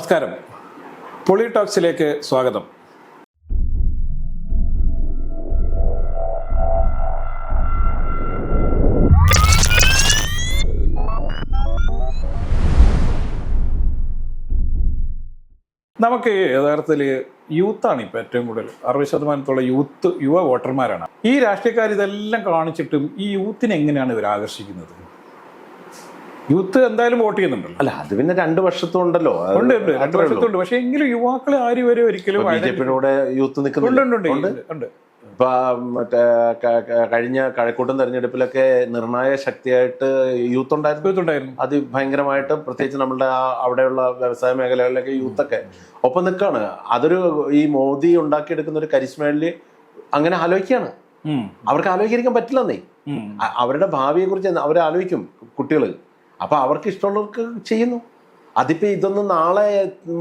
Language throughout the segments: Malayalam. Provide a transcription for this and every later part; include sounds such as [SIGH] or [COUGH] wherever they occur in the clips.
നമസ്കാരം. പൊളി ടോക്സിലേക്ക് സ്വാഗതം. നമുക്ക് യഥാർത്ഥത്തിൽ യൂത്താണ് ഇപ്പം ഏറ്റവും കൂടുതൽ. അറുപത് ശതമാനത്തോളം യൂത്ത് യുവ വോട്ടർമാരാണ്. ഈ രാഷ്ട്രീയക്കാർ ഇതെല്ലാം കാണിച്ചിട്ടും ഈ യൂത്തിനെ എങ്ങനെയാണ് ഇവർ ആകർഷിക്കുന്നത്? യൂത്ത് എന്തായാലും വോട്ട് ചെയ്യുന്നുണ്ടല്ലോ. അല്ല അത് പിന്നെ രണ്ട് വർഷത്തുണ്ടല്ലോ ഉണ്ട് ഉണ്ട്. രണ്ട് വർഷത്തുണ്ട് പക്ഷെ എങ്കിലും യുവാക്കളെ ആരും വരെ ഒരിക്കലും ബി ജെ പിയുടെ യൂത്ത് നിൽക്കുന്നുണ്ട് ഇപ്പൊ മറ്റേ കഴിഞ്ഞ കഴക്കൂട്ടം തെരഞ്ഞെടുപ്പിലൊക്കെ നിർണായക ശക്തിയായിട്ട് യൂത്ത് ഉണ്ടായിരുന്നു. യൂത്ത് ഉണ്ടായിരുന്നു. അത് ഭയങ്കരമായിട്ട് പ്രത്യേകിച്ച് നമ്മളുടെ അവിടെയുള്ള വ്യവസായ മേഖലകളിലൊക്കെ യൂത്തൊക്കെ ഒപ്പം നിൽക്കാണ്. അതൊരു ഈ മോദി ഉണ്ടാക്കിയെടുക്കുന്ന ഒരു കരിസ്മയിൽ അങ്ങനെ ആലോചിക്കുകയാണ്. അവർക്ക് ആലോചിക്കാൻ പറ്റില്ലെന്നേ. അവരുടെ ഭാവിയെ കുറിച്ച് അവർ ആലോചിക്കും കുട്ടികൾ അപ്പൊ അവർക്ക് ഇഷ്ടമുള്ളവർക്ക് ചെയ്യുന്നു. അതിപ്പോ ഇതൊന്നും നാളെ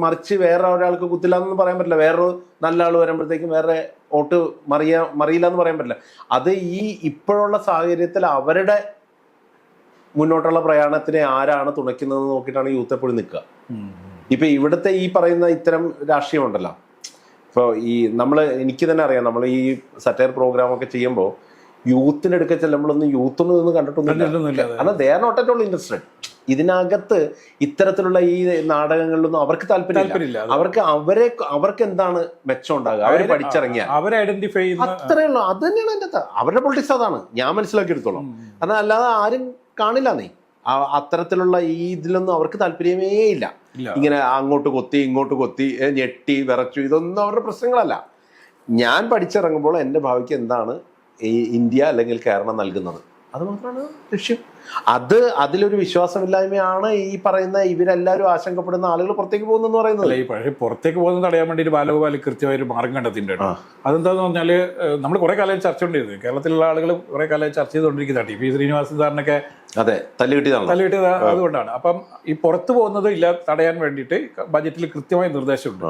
മറിച്ച് വേറെ ഒരാൾക്ക് കുത്തില്ല എന്ന് പറയാൻ പറ്റില്ല. വേറൊരു നല്ല ആൾ വരുമ്പോഴത്തേക്കും വേറെ വോട്ട് മറിയ മറിയില്ല എന്ന് പറയാൻ പറ്റില്ല. അത് ഈ ഇപ്പോഴുള്ള സാഹചര്യത്തിൽ അവരുടെ മുന്നോട്ടുള്ള പ്രയാണത്തിനെ ആരാണ് തുണയ്ക്കുന്നത് നോക്കിയിട്ടാണ് യൂത്ത് എപ്പോഴും നിൽക്കുക. ഇപ്പൊ ഇവിടുത്തെ ഈ പറയുന്ന ഇത്തരം രാഷ്ട്രീയമുണ്ടല്ലോ ഇപ്പോൾ ഈ നമ്മൾ എനിക്ക് തന്നെ അറിയാം നമ്മൾ ഈ സറ്റയർ പ്രോഗ്രാം ഒക്കെ ചെയ്യുമ്പോൾ യൂത്തിന്റെ അടുക്ക ചെല്ലുമ്പോഴൊന്നും യൂത്തൊന്നും ഇതൊന്നും കണ്ടിട്ടൊന്നുമില്ല. കാരണം they are not at all interested ഇതിനകത്ത് ഇത്തരത്തിലുള്ള ഈ നാടകങ്ങളിലൊന്നും അവർക്ക് താല്പര്യമില്ല. അവർക്ക് അവരെ അവർക്ക് എന്താണ് മെച്ചം ഉണ്ടാകുക അവർ അവർ പഠിച്ചിറങ്ങിയ അവരെ ഐഡന്റിഫൈ അത്രേ ഉള്ളൂ. അത് തന്നെയാണ് എന്റെ ത- അവരുടെ പൊളിറ്റിക്സ് അതാണ്. ഞാൻ മനസ്സിലാക്കിയെടുത്തോളാം. കാരണം അല്ലാതെ ആരും കാണില്ല നീ. അത്തരത്തിലുള്ള ഈ ഇതിലൊന്നും അവർക്ക് താല്പര്യമേ ഇല്ല. ഇങ്ങനെ അങ്ങോട്ട് കൊത്തി ഇങ്ങോട്ട് കൊത്തി ഞെട്ടി വിറച്ചു. ഇതൊന്നും അവരുടെ പ്രശ്നങ്ങളല്ല. ഞാൻ പഠിച്ചിറങ്ങുമ്പോൾ എന്റെ ഭാവിക്ക് എന്താണ് ഈ ഇന്ത്യ അല്ലെങ്കിൽ കേരളം നൽകുന്നത്. അത് മാത്രമാണ് ലക്ഷ്യം. അത് അതിലൊരു വിശ്വാസമില്ലായ്മയാണ് ഈ പറയുന്ന ഇവരെല്ലാവരും ആശങ്കപ്പെടുന്ന ആളുകൾ പുറത്തേക്ക് പോകുന്നെന്ന് പറയുന്നത്. ഈ പക്ഷേ പുറത്തേക്ക് പോകുന്നത് തടയാൻ ഒരു ബാലഗോപാൽ കൃത്യമായ ഒരു മാർഗം കണ്ടെത്തിയിട്ടുണ്ട്. അതെന്താന്ന് പറഞ്ഞാൽ നമ്മൾ കുറെ കാലം ചർച്ച കൊണ്ടിരുന്നു. കേരളത്തിലുള്ള ആളുകൾ കുറെ കാലം ചർച്ച ചെയ്തുകൊണ്ടിരിക്കുന്ന ടി പി ശ്രീനിവാസൻ സാറിനൊക്കെ അതെ തല്ലുകിട്ടിയതാണ് തല്ലുകിട്ടിയത് അതുകൊണ്ടാണ്. അപ്പം ഈ പുറത്തു പോകുന്നത് ഇല്ല തടയാൻ വേണ്ടിയിട്ട് ബജറ്റിൽ കൃത്യമായ നിർദ്ദേശമുണ്ട്.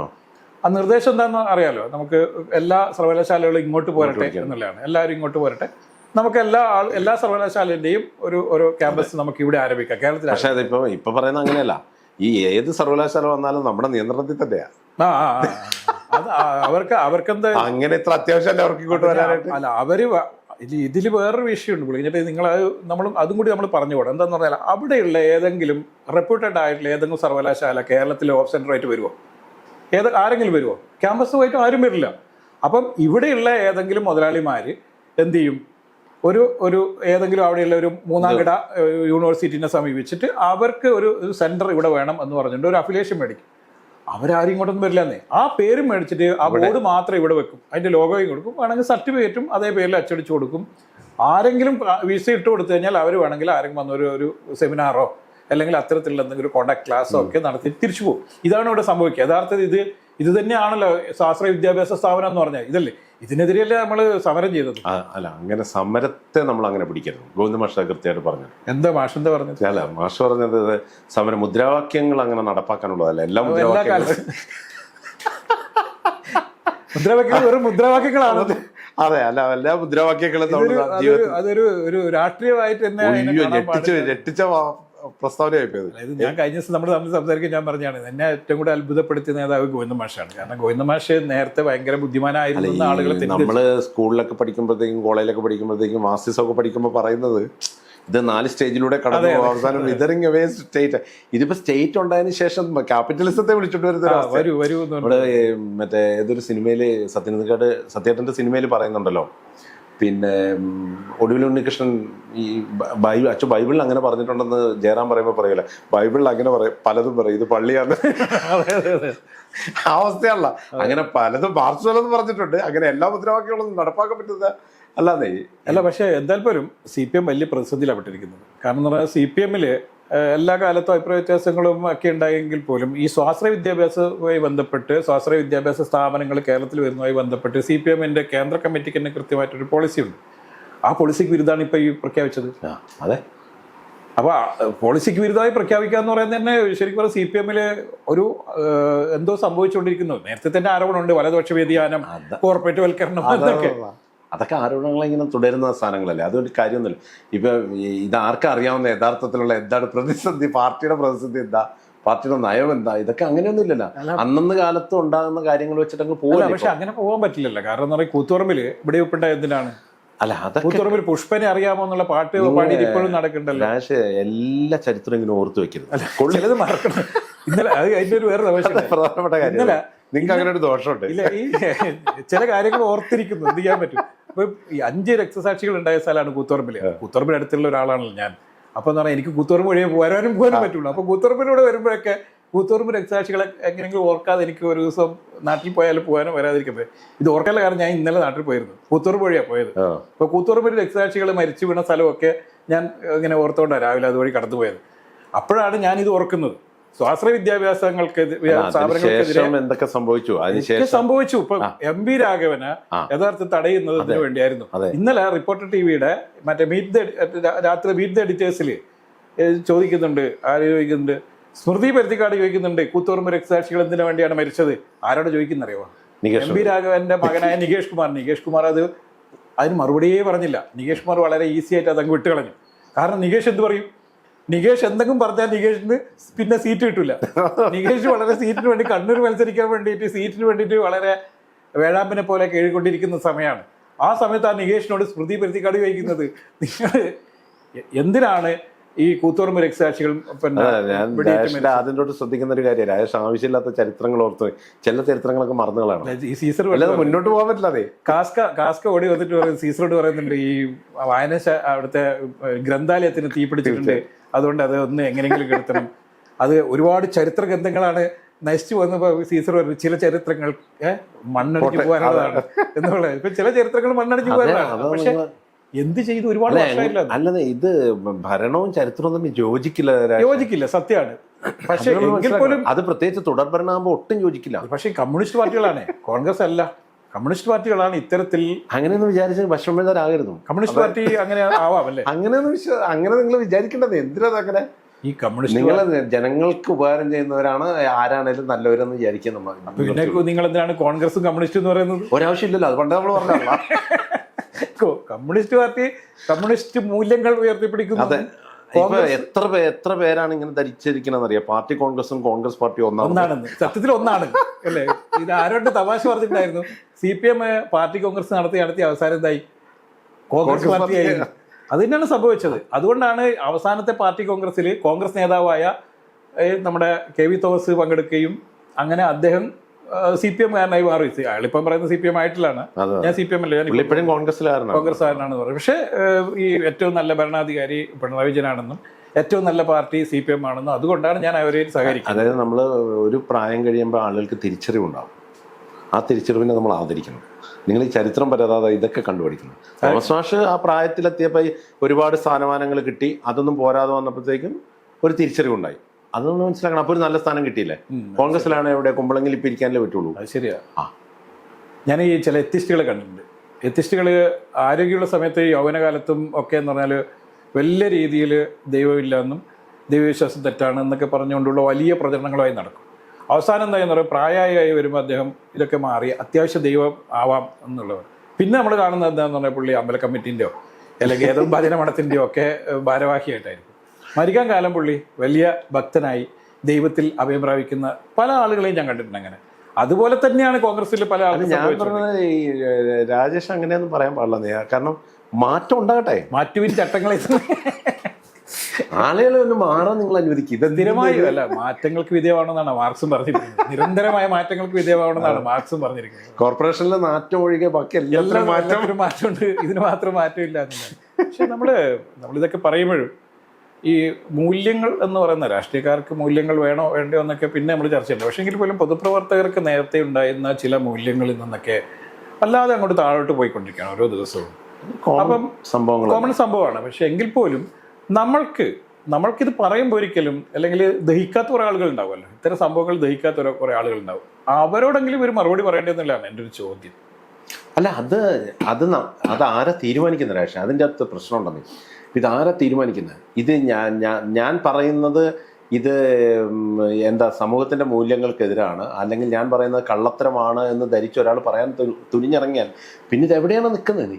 ആ. നിർദ്ദേശം എന്താണെന്ന് അറിയാലോ. നമുക്ക് എല്ലാ സർവകലാശാലകളും ഇങ്ങോട്ട് പോരട്ടെ എന്നുള്ളതാണ്. എല്ലാവരും ഇങ്ങോട്ട് പോരട്ടെ. നമുക്ക് എല്ലാ ആൾ- എല്ലാ സർവകലാശാലയുടെയും ഒരു ഒരു ക്യാമ്പസ് നമുക്ക് ഇവിടെ ആരംഭിക്കാം. കേരളത്തിൽ പക്ഷേ അതിപ്പോ ഇപ്പൊ പറയുന്ന അങ്ങനെയല്ല. ഈ ഏത് സർവകലാശാല വന്നാലും നമ്മുടെ നിയന്ത്രണത്തിൽ തന്നെയാ. ആ. അത് അവർക്ക് അവർക്കെന്താ [LAUGHS] അങ്ങനെ ഇത്ര അത്യാവശ്യമല്ല അവർക്ക് ഇങ്ങോട്ട് വരാനായിട്ട്? അല്ല അവർ ഇതിൽ ഇത് ഇതിൽ വേറൊരു വിഷയമുണ്ട് വിളിച്ചിട്ട് നിങ്ങൾ നമ്മൾ അതും കൂടി നമ്മൾ പറഞ്ഞുകൂടാ എന്താന്ന് പറഞ്ഞാൽ അവിടെയുള്ള ഏതെങ്കിലും റെപ്യൂട്ടഡ് ആയിട്ടുള്ള ഏതെങ്കിലും സർവകലാശാല കേരളത്തിലെ ഓഫ് സെന്റർ ആയിട്ട് വരുമോ ഏത് ആരെങ്കിലും വരുമോ ക്യാമ്പസുമായിട്ട് ആരും വരില്ല. അപ്പം ഇവിടെയുള്ള ഏതെങ്കിലും മുതലാളിമാർ എന്ത് ചെയ്യും? ഒരു ഒരു ഏതെങ്കിലും അവിടെയുള്ള ഒരു മൂന്നാം കിട യൂണിവേഴ്സിറ്റിനെ സമീപിച്ചിട്ട് അവർക്ക് ഒരു സെന്റർ ഇവിടെ വേണം എന്ന് പറഞ്ഞിട്ട് ഒരു അഫിലിയേഷൻ മേടിക്കും. അവരാരും ഇങ്ങോട്ടൊന്നും വരില്ലെന്നേ. ആ പേരും മേടിച്ചിട്ട് ആ ബോർഡ് മാത്രം ഇവിടെ വെക്കും. അതിന്റെ ലോഗോയും കൊടുക്കും. വേണമെങ്കിൽ സർട്ടിഫിക്കറ്റും അതേ പേരിൽ അച്ചടിച്ച് കൊടുക്കും. ആരെങ്കിലും വിസ ഇട്ട് കൊടുത്തു കഴിഞ്ഞാൽ അവർ വേണമെങ്കിൽ ആരെങ്കിലും വന്നൊരു ഒരു സെമിനാറോ അല്ലെങ്കിൽ അത്തരത്തിലുള്ള എന്തെങ്കിലും കോണ്ടാക്ട് ക്ലാസ്സോ ഒക്കെ നടത്തി തിരിച്ചു പോകും. ഇതാണ് ഇവിടെ സംഭവിക്കുക. യഥാർത്ഥത്തിൽ ഇത് ഇത് തന്നെയാണല്ലോ ശാസ്ത്ര വിദ്യാഭ്യാസ സ്ഥാപനം എന്ന് പറഞ്ഞാൽ ഇതല്ലേ? ഇതിനെതിരെയല്ലേ നമ്മൾ സമരം ചെയ്തത്? അല്ല അങ്ങനെ സമരത്തെ നമ്മൾ അങ്ങനെ പിടിക്കരുത്. ഗോവിന്ദ മാഷ കൃത്യമായിട്ട് പറഞ്ഞു എന്താ മാഷെന്താ പറഞ്ഞത്? അല്ല മാഷ് പറഞ്ഞത് സമര മുദ്രാവാക്യങ്ങൾ അങ്ങനെ നടപ്പാക്കാനുള്ളതല്ല. എല്ലാ മുദ്രാവാക്യങ്ങളും. മുദ്രാവാക്യങ്ങൾ വെറും മുദ്രാവാക്യങ്ങളാണ്. അതെ അല്ല എല്ലാ മുദ്രാവാക്യങ്ങളും അതൊരു ഒരു രാഷ്ട്രീയമായിട്ട് തന്നെ കാണാൻ ഞെട്ടിച്ച് പാടില്ല. ഞെട്ടിച്ച വാ- പ്രസ്താവനയായി പോയത് അതായത് ഞാൻ കഴിഞ്ഞ ദിവസം നമ്മൾ തമ്മിൽ സംസാരിക്കാൻ ഞാൻ പറഞ്ഞാണ് എന്നെ ഏറ്റവും കൂടുതൽ അത്ഭുതപ്പെടുത്തിയ നേതാവ് ഗോവിന്ദ മാഷാണ്. കാരണം ഗോവിന്ദ മാഷ് നേരത്തെ ഭയങ്കര ബുദ്ധിമാനായിരുന്നു ആളുകൾ ഈ നമ്മൾ സ്കൂളിലൊക്കെ പഠിക്കുമ്പോഴത്തേക്കും കോളേജിലൊക്കെ പഠിക്കുമ്പോഴത്തേക്കും മാസ്റ്റേഴ്സ് ഒക്കെ പഠിക്കുമ്പോൾ പറയുന്നത് ഇത് നാല് സ്റ്റേജിലൂടെ കടന്നു. അവസാനം വിതറിങ് അവേ സ്റ്റേറ്റ്. ഇതിപ്പോ സ്റ്റേറ്റ് ഉണ്ടായതിനു ശേഷം ക്യാപിറ്റലിസത്തെ വിളിച്ചിട്ട് വരുന്ന മറ്റേ ഏതൊരു സിനിമയിൽ സത്യനന്ദിക്കാട് സത്യേട്ടന്റെ സിനിമയിൽ പറയുന്നുണ്ടല്ലോ പിന്നെ ഒടുവിൽ ഉണ്ണികൃഷ്ണൻ ഈ ബൈബിൾ അച്ഛൻ ബൈബിളിൽ അങ്ങനെ പറഞ്ഞിട്ടുണ്ടെന്ന് ജയറാം പറയുമ്പോൾ പറയില്ല ബൈബിളിൽ അങ്ങനെ പറയും പലതും പറയും ഇത് പള്ളിയാണ്. [LAUGHS] ആ അവസ്ഥയല്ല അങ്ങനെ പലതും മാർച്ചോലെന്ന് പറഞ്ഞിട്ടുണ്ട്. അങ്ങനെ എല്ലാ മുദ്രാവാക്യങ്ങളൊന്നും നടപ്പാക്കാൻ പറ്റുന്ന അല്ലാതെ അല്ല പക്ഷേ എന്തായാലും സി പി എം വലിയ പ്രതിസന്ധിയിലാണ് പെട്ടിരിക്കുന്നത്. കാരണം എന്ന് പറഞ്ഞാൽ സി പി എമ്മിൽ എല്ലാ കാലത്തും അഭിപ്രായ വ്യത്യാസങ്ങളും ഒക്കെ ഉണ്ടായെങ്കിൽ പോലും ഈ സ്വാശ്രയ വിദ്യാഭ്യാസവുമായി ബന്ധപ്പെട്ട് സ്വാശ്രയ വിദ്യാഭ്യാസ സ്ഥാപനങ്ങൾ കേരളത്തിൽ വരുന്നതുമായി ബന്ധപ്പെട്ട് സി പി എമ്മിന്റെ കേന്ദ്ര കമ്മിറ്റിക്ക് തന്നെ കൃത്യമായിട്ടൊരു പോളിസി ഉണ്ട് ആ പോളിസിക്ക് വിരുദ്ധാണ് ഇപ്പൊ ഈ പ്രഖ്യാപിച്ചത്. അതെ. അപ്പോൾ പോളിസിക്ക് വിരുദ്ധമായി പ്രഖ്യാപിക്കുക എന്ന് പറയുന്നത് തന്നെ ശരിക്കും പറഞ്ഞാൽ സി പി എമ്മിൽ ഒരു എന്തോ സംഭവിച്ചുകൊണ്ടിരിക്കുന്നു. നേരത്തെ തന്നെ ആരോപണമുണ്ട് വലതുപക്ഷ വ്യതിയാനം കോർപ്പറേറ്റ് വൽക്കരണം എന്നൊക്കെ. അതൊക്കെ ആരോപണങ്ങൾ ഇങ്ങനെ തുടരുന്ന സാധനങ്ങളല്ലേ? അതൊരു കാര്യമൊന്നുമില്ല. ഇപ്പൊ ഇത് ആർക്കും അറിയാവുന്ന യഥാർത്ഥത്തിലുള്ള എന്താണ് പ്രതിസന്ധി പാർട്ടിയുടെ പ്രതിസന്ധി എന്താ പാർട്ടിയുടെ നയം എന്താ ഇതൊക്കെ അങ്ങനെയൊന്നും ഇല്ലല്ലോ അന്നന്ന് കാലത്ത് ഉണ്ടാകുന്ന കാര്യങ്ങൾ വെച്ചിട്ട് അങ്ങ് പോകില്ല പക്ഷെ അങ്ങനെ പോകാൻ പറ്റില്ലല്ലോ. കാരണം എന്ന് കൂത്തുപറമ്പിൽ ഇവിടെ ഉപ്പിട്ട എന്തിനാണ്? അല്ല അതൊക്കെ കൂത്തുറമ്പിൽ പുഷ്പനെ അറിയാമോ എന്നുള്ള പാട്ട് പാടി ഇപ്പോഴും നടക്കണ്ടല്ലോ പക്ഷേ എല്ലാ ചരിത്രം ഇങ്ങനെ ഓർത്ത് വെക്കരുത്. ചിലത് മറക്കണം. ഇന്നലെ അത് അതിന്റെ ഒരു വേറെ ഇന്നലെ നിങ്ങൾക്ക് അങ്ങനെ ഒരു ദോഷമുണ്ട്. ഇല്ല ഈ ചില കാര്യങ്ങൾ ഓർത്തിരിക്കുന്നു. എന്ത് ചെയ്യാൻ പറ്റും? ഇപ്പൊ ഈ അഞ്ച് രക്തസാക്ഷികൾ ഉണ്ടായ സ്ഥലമാണ് കൂത്തുറമ്പിൽ കൂത്തുപറമ്പിൽ അടുത്തുള്ള ഒരാളാണല്ലോ ഞാൻ. അപ്പൊ എന്ന് പറഞ്ഞാൽ എനിക്ക് കൂത്തുറമ്പ് വഴിയെ വരാനും പോകാനും പറ്റുള്ളൂ അപ്പൊ കൂത്തുറമ്പിലൂടെ വരുമ്പോഴൊക്കെ കൂത്തുറമ്പ് രക്തസാക്ഷികളെ എങ്ങനെയെങ്കിലും ഓർക്കാതെ എനിക്ക് ഒരു ദിവസം നാട്ടിൽ പോയാലും പോകാനും വരാതിരിക്കാൻ പറ്റും ഇത് ഓർക്കാനുള്ള കാരണം ഞാൻ ഇന്നലെ നാട്ടിൽ പോയിരുന്നു. കൂത്തുറമ്പ് വഴിയാണ് പോയത്. അപ്പൊ കൂത്തുപറമ്പിൽ രക്തസാക്ഷികൾ മരിച്ചു വീണ സ്ഥലമൊക്കെ ഞാൻ ഇങ്ങനെ ഓർത്തോണ്ടാണ് രാവിലെ അതുവഴി കടന്നു പോയത് അപ്പോഴാണ് ഞാൻ ഇത് ഓർക്കുന്നത്. സ്വാശ്രയ വിദ്യാഭ്യാസങ്ങൾക്ക് എന്തൊക്കെ സംഭവിച്ചു? സംഭവിച്ചു. ഇപ്പൊ എം ബി രാഘവന് യഥാർത്ഥ യഥാർത്ഥത്തിൽ തടയുന്നത് വേണ്ടിയായിരുന്നു. ഇന്നലെ റിപ്പോർട്ടർ ടിവിയുടെ മറ്റേ മീറ്റ് ദ രാത്രി മീറ്റ് ദ എഡിറ്റേഴ്സിൽ ചോദിക്കുന്നുണ്ട്. ആര് ചോദിക്കുന്നുണ്ട്? സ്മൃതി പരുത്തിക്കാട് ചോദിക്കുന്നുണ്ട്. കൂത്തുപറമ്പ് രക്തസാക്ഷികൾ എന്തിനു വേണ്ടിയാണ് മരിച്ചത്? ആരോട് ചോദിക്കുന്നറിയോ എം ബി രാഘവന്റെ മകനായ നികേഷ് കുമാർ. നികേഷ് കുമാർ അത് അതിന് മറുപടിയേ പറഞ്ഞില്ല. നികേഷ് കുമാർ വളരെ ഈസി ആയിട്ട് അതങ്ങ് വിട്ടുകളഞ്ഞു. കാരണം നികേഷ് എന്ത് പറയും? നികേഷ് എന്തെങ്കിലും പറഞ്ഞാൽ നികേഷിന് പിന്നെ സീറ്റ് കിട്ടില്ല നികേഷ് വളരെ സീറ്റിന് വേണ്ടി കണ്ണൂർ മത്സരിക്കാൻ വേണ്ടിയിട്ട് സീറ്റിന് വേണ്ടിയിട്ട് വളരെ വേഴാമ്പിനെ പോലെ കേഴിക്കൊണ്ടിരിക്കുന്ന സമയമാണ്. ആ സമയത്ത് ആ നികേഷിനോട് സ്മൃതി പരുത്തിക്കാട് ചോദിക്കുന്നത്. നിങ്ങൾ എന്തിനാണ് ഈ കൂത്തുപറമ്പ് രക്തസാക്ഷികൾ പിന്നെ ആദ്യം തൊട്ട് ശ്രദ്ധിക്കുന്ന ഒരു കാര്യം രാജേഷ് ആവശ്യമില്ലാത്ത ചരിത്രങ്ങൾ ഓർത്ത് ചില ചരിത്രങ്ങളൊക്കെ മറന്നുകളാണ്? ഈ സീസർ മുന്നോട്ട് പോകാൻ പറ്റില്ല അതെ. കാസ്ക കാസ്ക ഓടി വന്നിട്ട് പറയുന്നത് സീസറോട് പറയുന്നുണ്ട് ഈ വായനശ അവിടുത്തെ ഗ്രന്ഥാലയത്തിന് തീ പിടിച്ചിട്ടുണ്ട്. അതുകൊണ്ട് അത് ഒന്ന് എങ്ങനെയെങ്കിലും കിടത്തണം. അത് ഒരുപാട് ചരിത്ര ഗ്രന്ഥങ്ങളാണ് നശിച്ചു വന്നപ്പോ സീസർ പറഞ്ഞു ചില ചരിത്രങ്ങൾ മണ്ണടിച്ചു പോകാനുള്ളതാണ് എന്നുള്ളത് ഇപ്പൊ ചില ചരിത്രങ്ങൾ മണ്ണടിച്ച് പോകാനുള്ളതാണ്. പക്ഷെ എന്ത് ചെയ്തു? ഒരുപാട് അല്ലത് ഇത് ഭരണവും ചരിത്രവും തമ്മിൽ യോജിക്കില്ല. യോജിക്കില്ല സത്യമാണ്. പക്ഷേ എങ്കിൽ പോലും അത് പ്രത്യേകിച്ച് തുടർഭരണമാകുമ്പോൾ ഒട്ടും യോജിക്കില്ല. പക്ഷേ കമ്മ്യൂണിസ്റ്റ് പാർട്ടികളാണ് കോൺഗ്രസ് അല്ല. കമ്മ്യൂണിസ്റ്റ് പാർട്ടികളാണ് ഇത്തരത്തിൽ അങ്ങനെയൊന്നും വിചാരിച്ച് വിഷമതരാകരുതും കമ്മ്യൂണിസ്റ്റ് പാർട്ടി അങ്ങനെ ആവാം അല്ലേ? അങ്ങനെയൊന്നും വിശ്വ അങ്ങനെ നിങ്ങൾ വിചാരിക്കേണ്ടത് എന്തിനാ അങ്ങനെ? ഈ കമ്മ്യൂണിസ്റ്റ് നിങ്ങൾ ജനങ്ങൾക്ക് ഉപകാരം ചെയ്യുന്നവരാണ് ആരാണേലും നല്ലവരെന്ന് വിചാരിക്കുക നമ്മൾ. പിന്നെ നിങ്ങൾ എന്തിനാണ് കോൺഗ്രസും കമ്മ്യൂണിസ്റ്റ് എന്ന് പറയുന്നത്? ഒരാവശ്യമില്ലല്ലോ അത് പണ്ട് നമ്മൾ പറഞ്ഞല്ലോ കമ്മ്യൂണിസ്റ്റ് പാർട്ടി കമ്മ്യൂണിസ്റ്റ് മൂല്യങ്ങൾ ഉയർത്തിപ്പിടിക്കുന്നു. ഇപ്പൊ എത്ര എത്ര പേരാണ് ഇങ്ങനെ ധരിച്ചിരിക്കണമെന്ന് അറിയാം പാർട്ടി കോൺഗ്രസും കോൺഗ്രസ് പാർട്ടി ഒന്നാണ്. സത്യത്തിൽ ഒന്നാണ്. അല്ലേ? ഇത് ആരോട് തമാശ പറഞ്ഞിട്ടുണ്ടായിരുന്നു? C P M party congress നടത്തി നടത്തി അവസാനം എന്തായി? കോൺഗ്രസ് പാർട്ടി പാർട്ടിയായി പാർട്ടി- അത് തന്നെയാണ് സംഭവിച്ചത്. അതുകൊണ്ടാണ് അവസാനത്തെ പാർട്ടി കോൺഗ്രസിൽ കോൺഗ്രസ് നേതാവായ നമ്മുടെ കെ വി തോമസ് പങ്കെടുക്കുകയും അങ്ങനെ അദ്ദേഹം സി പി എം കാരനായി മാറി. അയാളിപ്പം പറയുന്നത് സി പി എം ആയിട്ടില്ലാണ് ഞാൻ സി പി എം അല്ല ഞാൻ ഇപ്പോഴും കോൺഗ്രസ്സിലായിരുന്നു കോൺഗ്രസ്സുകാരനാണെന്ന് പറയും. പക്ഷേ ഈ ഏറ്റവും നല്ല ഭരണാധികാരി പിണറായി വിജയനാണെന്നും ഏറ്റവും നല്ല പാർട്ടി സി പി എം ആണെന്നും അതുകൊണ്ടാണ് ഞാൻ അവരെ സഹകരിക്കുന്നത്. അതായത് നമ്മൾ ഒരു പ്രായം കഴിയുമ്പോൾ ആളുകൾക്ക് തിരിച്ചറിവുണ്ടാവും ആ തിരിച്ചറിവിനെ നമ്മൾ ആദരിക്കണം. നിങ്ങൾ ഈ ചരിത്രം പരതാതെ ഇതൊക്കെ കണ്ടുപിടിക്കണം തോമസ് മാഷ് ആ പ്രായത്തിലെത്തിയപ്പോൾ ഒരുപാട് സ്ഥാനമാനങ്ങൾ കിട്ടി. അതൊന്നും പോരാതെ വന്നപ്പോഴത്തേക്കും ഒരു തിരിച്ചറിവുണ്ടായി. അതൊന്നും മനസ്സിലാക്കണം. അപ്പോൾ ഒരു നല്ല സ്ഥാനം കിട്ടിയില്ലേ? കോൺഗ്രസിലാണ് എവിടെ? കുമ്പളങ്ങിൽ ഇപ്പം ഇരിക്കാനല്ലേ പറ്റുള്ളൂ. അത് ശരിയാ. ആ. ഞാൻ ഈ ചില എത്തിസ്റ്റുകളെ കണ്ടിട്ടുണ്ട്. എത്തിസ്റ്റുകൾ ആരോഗ്യമുള്ള സമയത്ത് യൗവനകാലത്തും ഒക്കെ എന്ന് പറഞ്ഞാൽ വലിയ രീതിയിൽ ദൈവമില്ല എന്നും ദൈവവിശ്വാസം തെറ്റാണ് എന്നൊക്കെ പറഞ്ഞുകൊണ്ടുള്ള വലിയ പ്രചരണങ്ങളുമായി നടക്കും. അവസാനം എന്താ പറയുക പ്രായമായി വരുമ്പോൾ അദ്ദേഹം ഇതൊക്കെ മാറി അത്യാവശ്യം ദൈവം ആവാം എന്നുള്ളവർ. പിന്നെ നമ്മൾ കാണുന്നത് എന്താണെന്ന് പറഞ്ഞാൽ പുള്ളി അമ്പല കമ്മിറ്റിന്റെയോ അല്ലെങ്കിൽ ഏതും ഭജന മഠത്തിന്റെയോ ഒക്കെ ഏഹ്, ഭാരവാഹിയായിട്ടായിരിക്കും. മരിക്കാൻ കാലം പുള്ളി വലിയ ഭക്തനായി ദൈവത്തിൽ അഭയം പ്രാപിക്കുന്ന പല ആളുകളെയും ഞാൻ കണ്ടിട്ടുണ്ട് അങ്ങനെ. അതുപോലെ തന്നെയാണ് കോൺഗ്രസിൽ പല ആളുകളും ഞാൻ പറഞ്ഞത് ഈ രാജേഷ് അങ്ങനെയൊന്നും പറയാൻ പാടില്ല. കാരണം മാറ്റം ഉണ്ടാകട്ടെ. മാറ്റുവിൻ ചട്ടങ്ങളെ. ആളുകളെ ഒന്ന് മാറാൻ നിങ്ങൾ അനുവദിക്കും. ഇത് സ്ഥിരമായി അല്ല മാറ്റങ്ങൾക്ക് വിധേയമാണെന്നാണ് മാർക്സും പറഞ്ഞിരിക്കുന്നത്. നിരന്തരമായ മാറ്റങ്ങൾക്ക് വിധേയമാണെന്നാണ് മാർക്സും പറഞ്ഞിരിക്കുന്നത്. കോർപ്പറേഷനിലെ നാറ്റം ഒഴികെ ബാക്കി എല്ലാത്തിനും മാറ്റം മാറ്റം മാറ്റമുണ്ട് ഇതിന് മാത്രം മാറ്റമില്ല പക്ഷെ നമ്മൾ നമ്മളിതൊക്കെ പറയുമ്പോഴും ഈ മൂല്യങ്ങൾ എന്ന് പറയുന്ന രാഷ്ട്രീയക്കാർക്ക് മൂല്യങ്ങൾ വേണോ വേണ്ടയോ എന്നൊക്കെ പിന്നെ നമ്മൾ ചർച്ച ചെയ്യണം പക്ഷേ എങ്കിൽ പോലും പൊതുപ്രവർത്തകർക്ക് നേരത്തെ ഉണ്ടായിരുന്ന ചില മൂല്യങ്ങളിൽ നിന്നൊക്കെ അല്ലാതെ അങ്ങോട്ട് താഴോട്ട് പോയിക്കൊണ്ടിരിക്കുകയാണ് ഓരോ ദിവസവും. അപ്പം സംഭവങ്ങൾ കോമൺ സംഭവമാണ്. പക്ഷെ എങ്കിൽ പോലും നമ്മൾക്ക് നമ്മൾക്കിത് പറയുമ്പോൾ ഒരിക്കലും അല്ലെങ്കിൽ ദഹിക്കാത്ത കുറേ ആളുകൾ ഉണ്ടാവുമല്ലോ. ഇത്തരം സംഭവങ്ങൾ ദഹിക്കാത്ത കുറെ- ആളുകൾ ഉണ്ടാവും. അവരോടെങ്കിലും ഒരു മറുപടി പറയേണ്ടതെന്നുള്ളതാണ് എന്റെ ഒരു ചോദ്യം. അല്ല അത് അത് അത് ആരാ തീരുമാനിക്കുന്ന രാഷ്ട്രീയം? അതിന്റെ അകത്ത് പ്രശ്നമുണ്ടെന്ന്. ഇത് ആരാ തീരുമാനിക്കുന്നത് ഇത് ഞാൻ ഞാൻ ഞാൻ പറയുന്നത് ഇത് എന്താ സമൂഹത്തിന്റെ മൂല്യങ്ങൾക്കെതിരാണ്. അല്ലെങ്കിൽ ഞാൻ പറയുന്നത് കള്ളത്തരമാണ് എന്ന് ധരിച്ച ഒരാൾ പറയാൻ തുനിഞ്ഞിറങ്ങിയാൽ പിന്നെ ഇത് എവിടെയാണ് നിൽക്കുന്നത് നീ?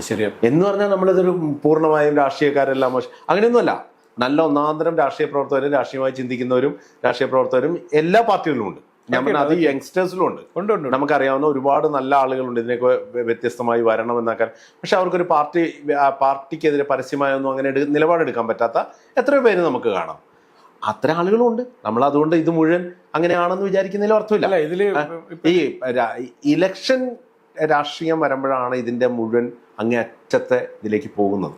ശരിയാ. എന്ന് പറഞ്ഞാൽ നമ്മളിതൊരു പൂർണമായും രാഷ്ട്രീയക്കാരെല്ലാം മോശം. അങ്ങനെയൊന്നുമല്ല. നല്ല ഒന്നാന്തരം രാഷ്ട്രീയ പ്രവർത്തകരും രാഷ്ട്രീയമായി ചിന്തിക്കുന്നവരും രാഷ്ട്രീയ പ്രവർത്തകരും എല്ലാ പാർട്ടികളിലും ഉണ്ട്. ഞാൻ പറഞ്ഞ അത് യങ്സ്റ്റേഴ്സിലും ഉണ്ട്. നമുക്കറിയാവുന്ന ഒരുപാട് നല്ല ആളുകളുണ്ട്. ഇതിനൊക്കെ വ്യ- വ്യത്യസ്തമായി വരണമെന്നൊക്കെ. പക്ഷെ അവർക്കൊരു പാർട്ടി പാർട്ടിക്കെതിരെ പരസ്യമായൊന്നും അങ്ങനെ നിലപാടെടുക്കാൻ പറ്റാത്ത എത്രയോ പേര് നമുക്ക് കാണാം. അത്ര ആളുകളും ഉണ്ട് നമ്മൾ അതുകൊണ്ട് ഇത് മുഴുവൻ അങ്ങനെയാണെന്ന് വിചാരിക്കുന്നതിൽ അർത്ഥമില്ല. ഇതിൽ ഈ ഇലക്ഷൻ രാഷ്ട്രീയം വരുമ്പോഴാണ് ഇതിന്റെ മുഴുവൻ അങ്ങേ അറ്റത്തെ ഇതിലേക്ക് പോകുന്നത്.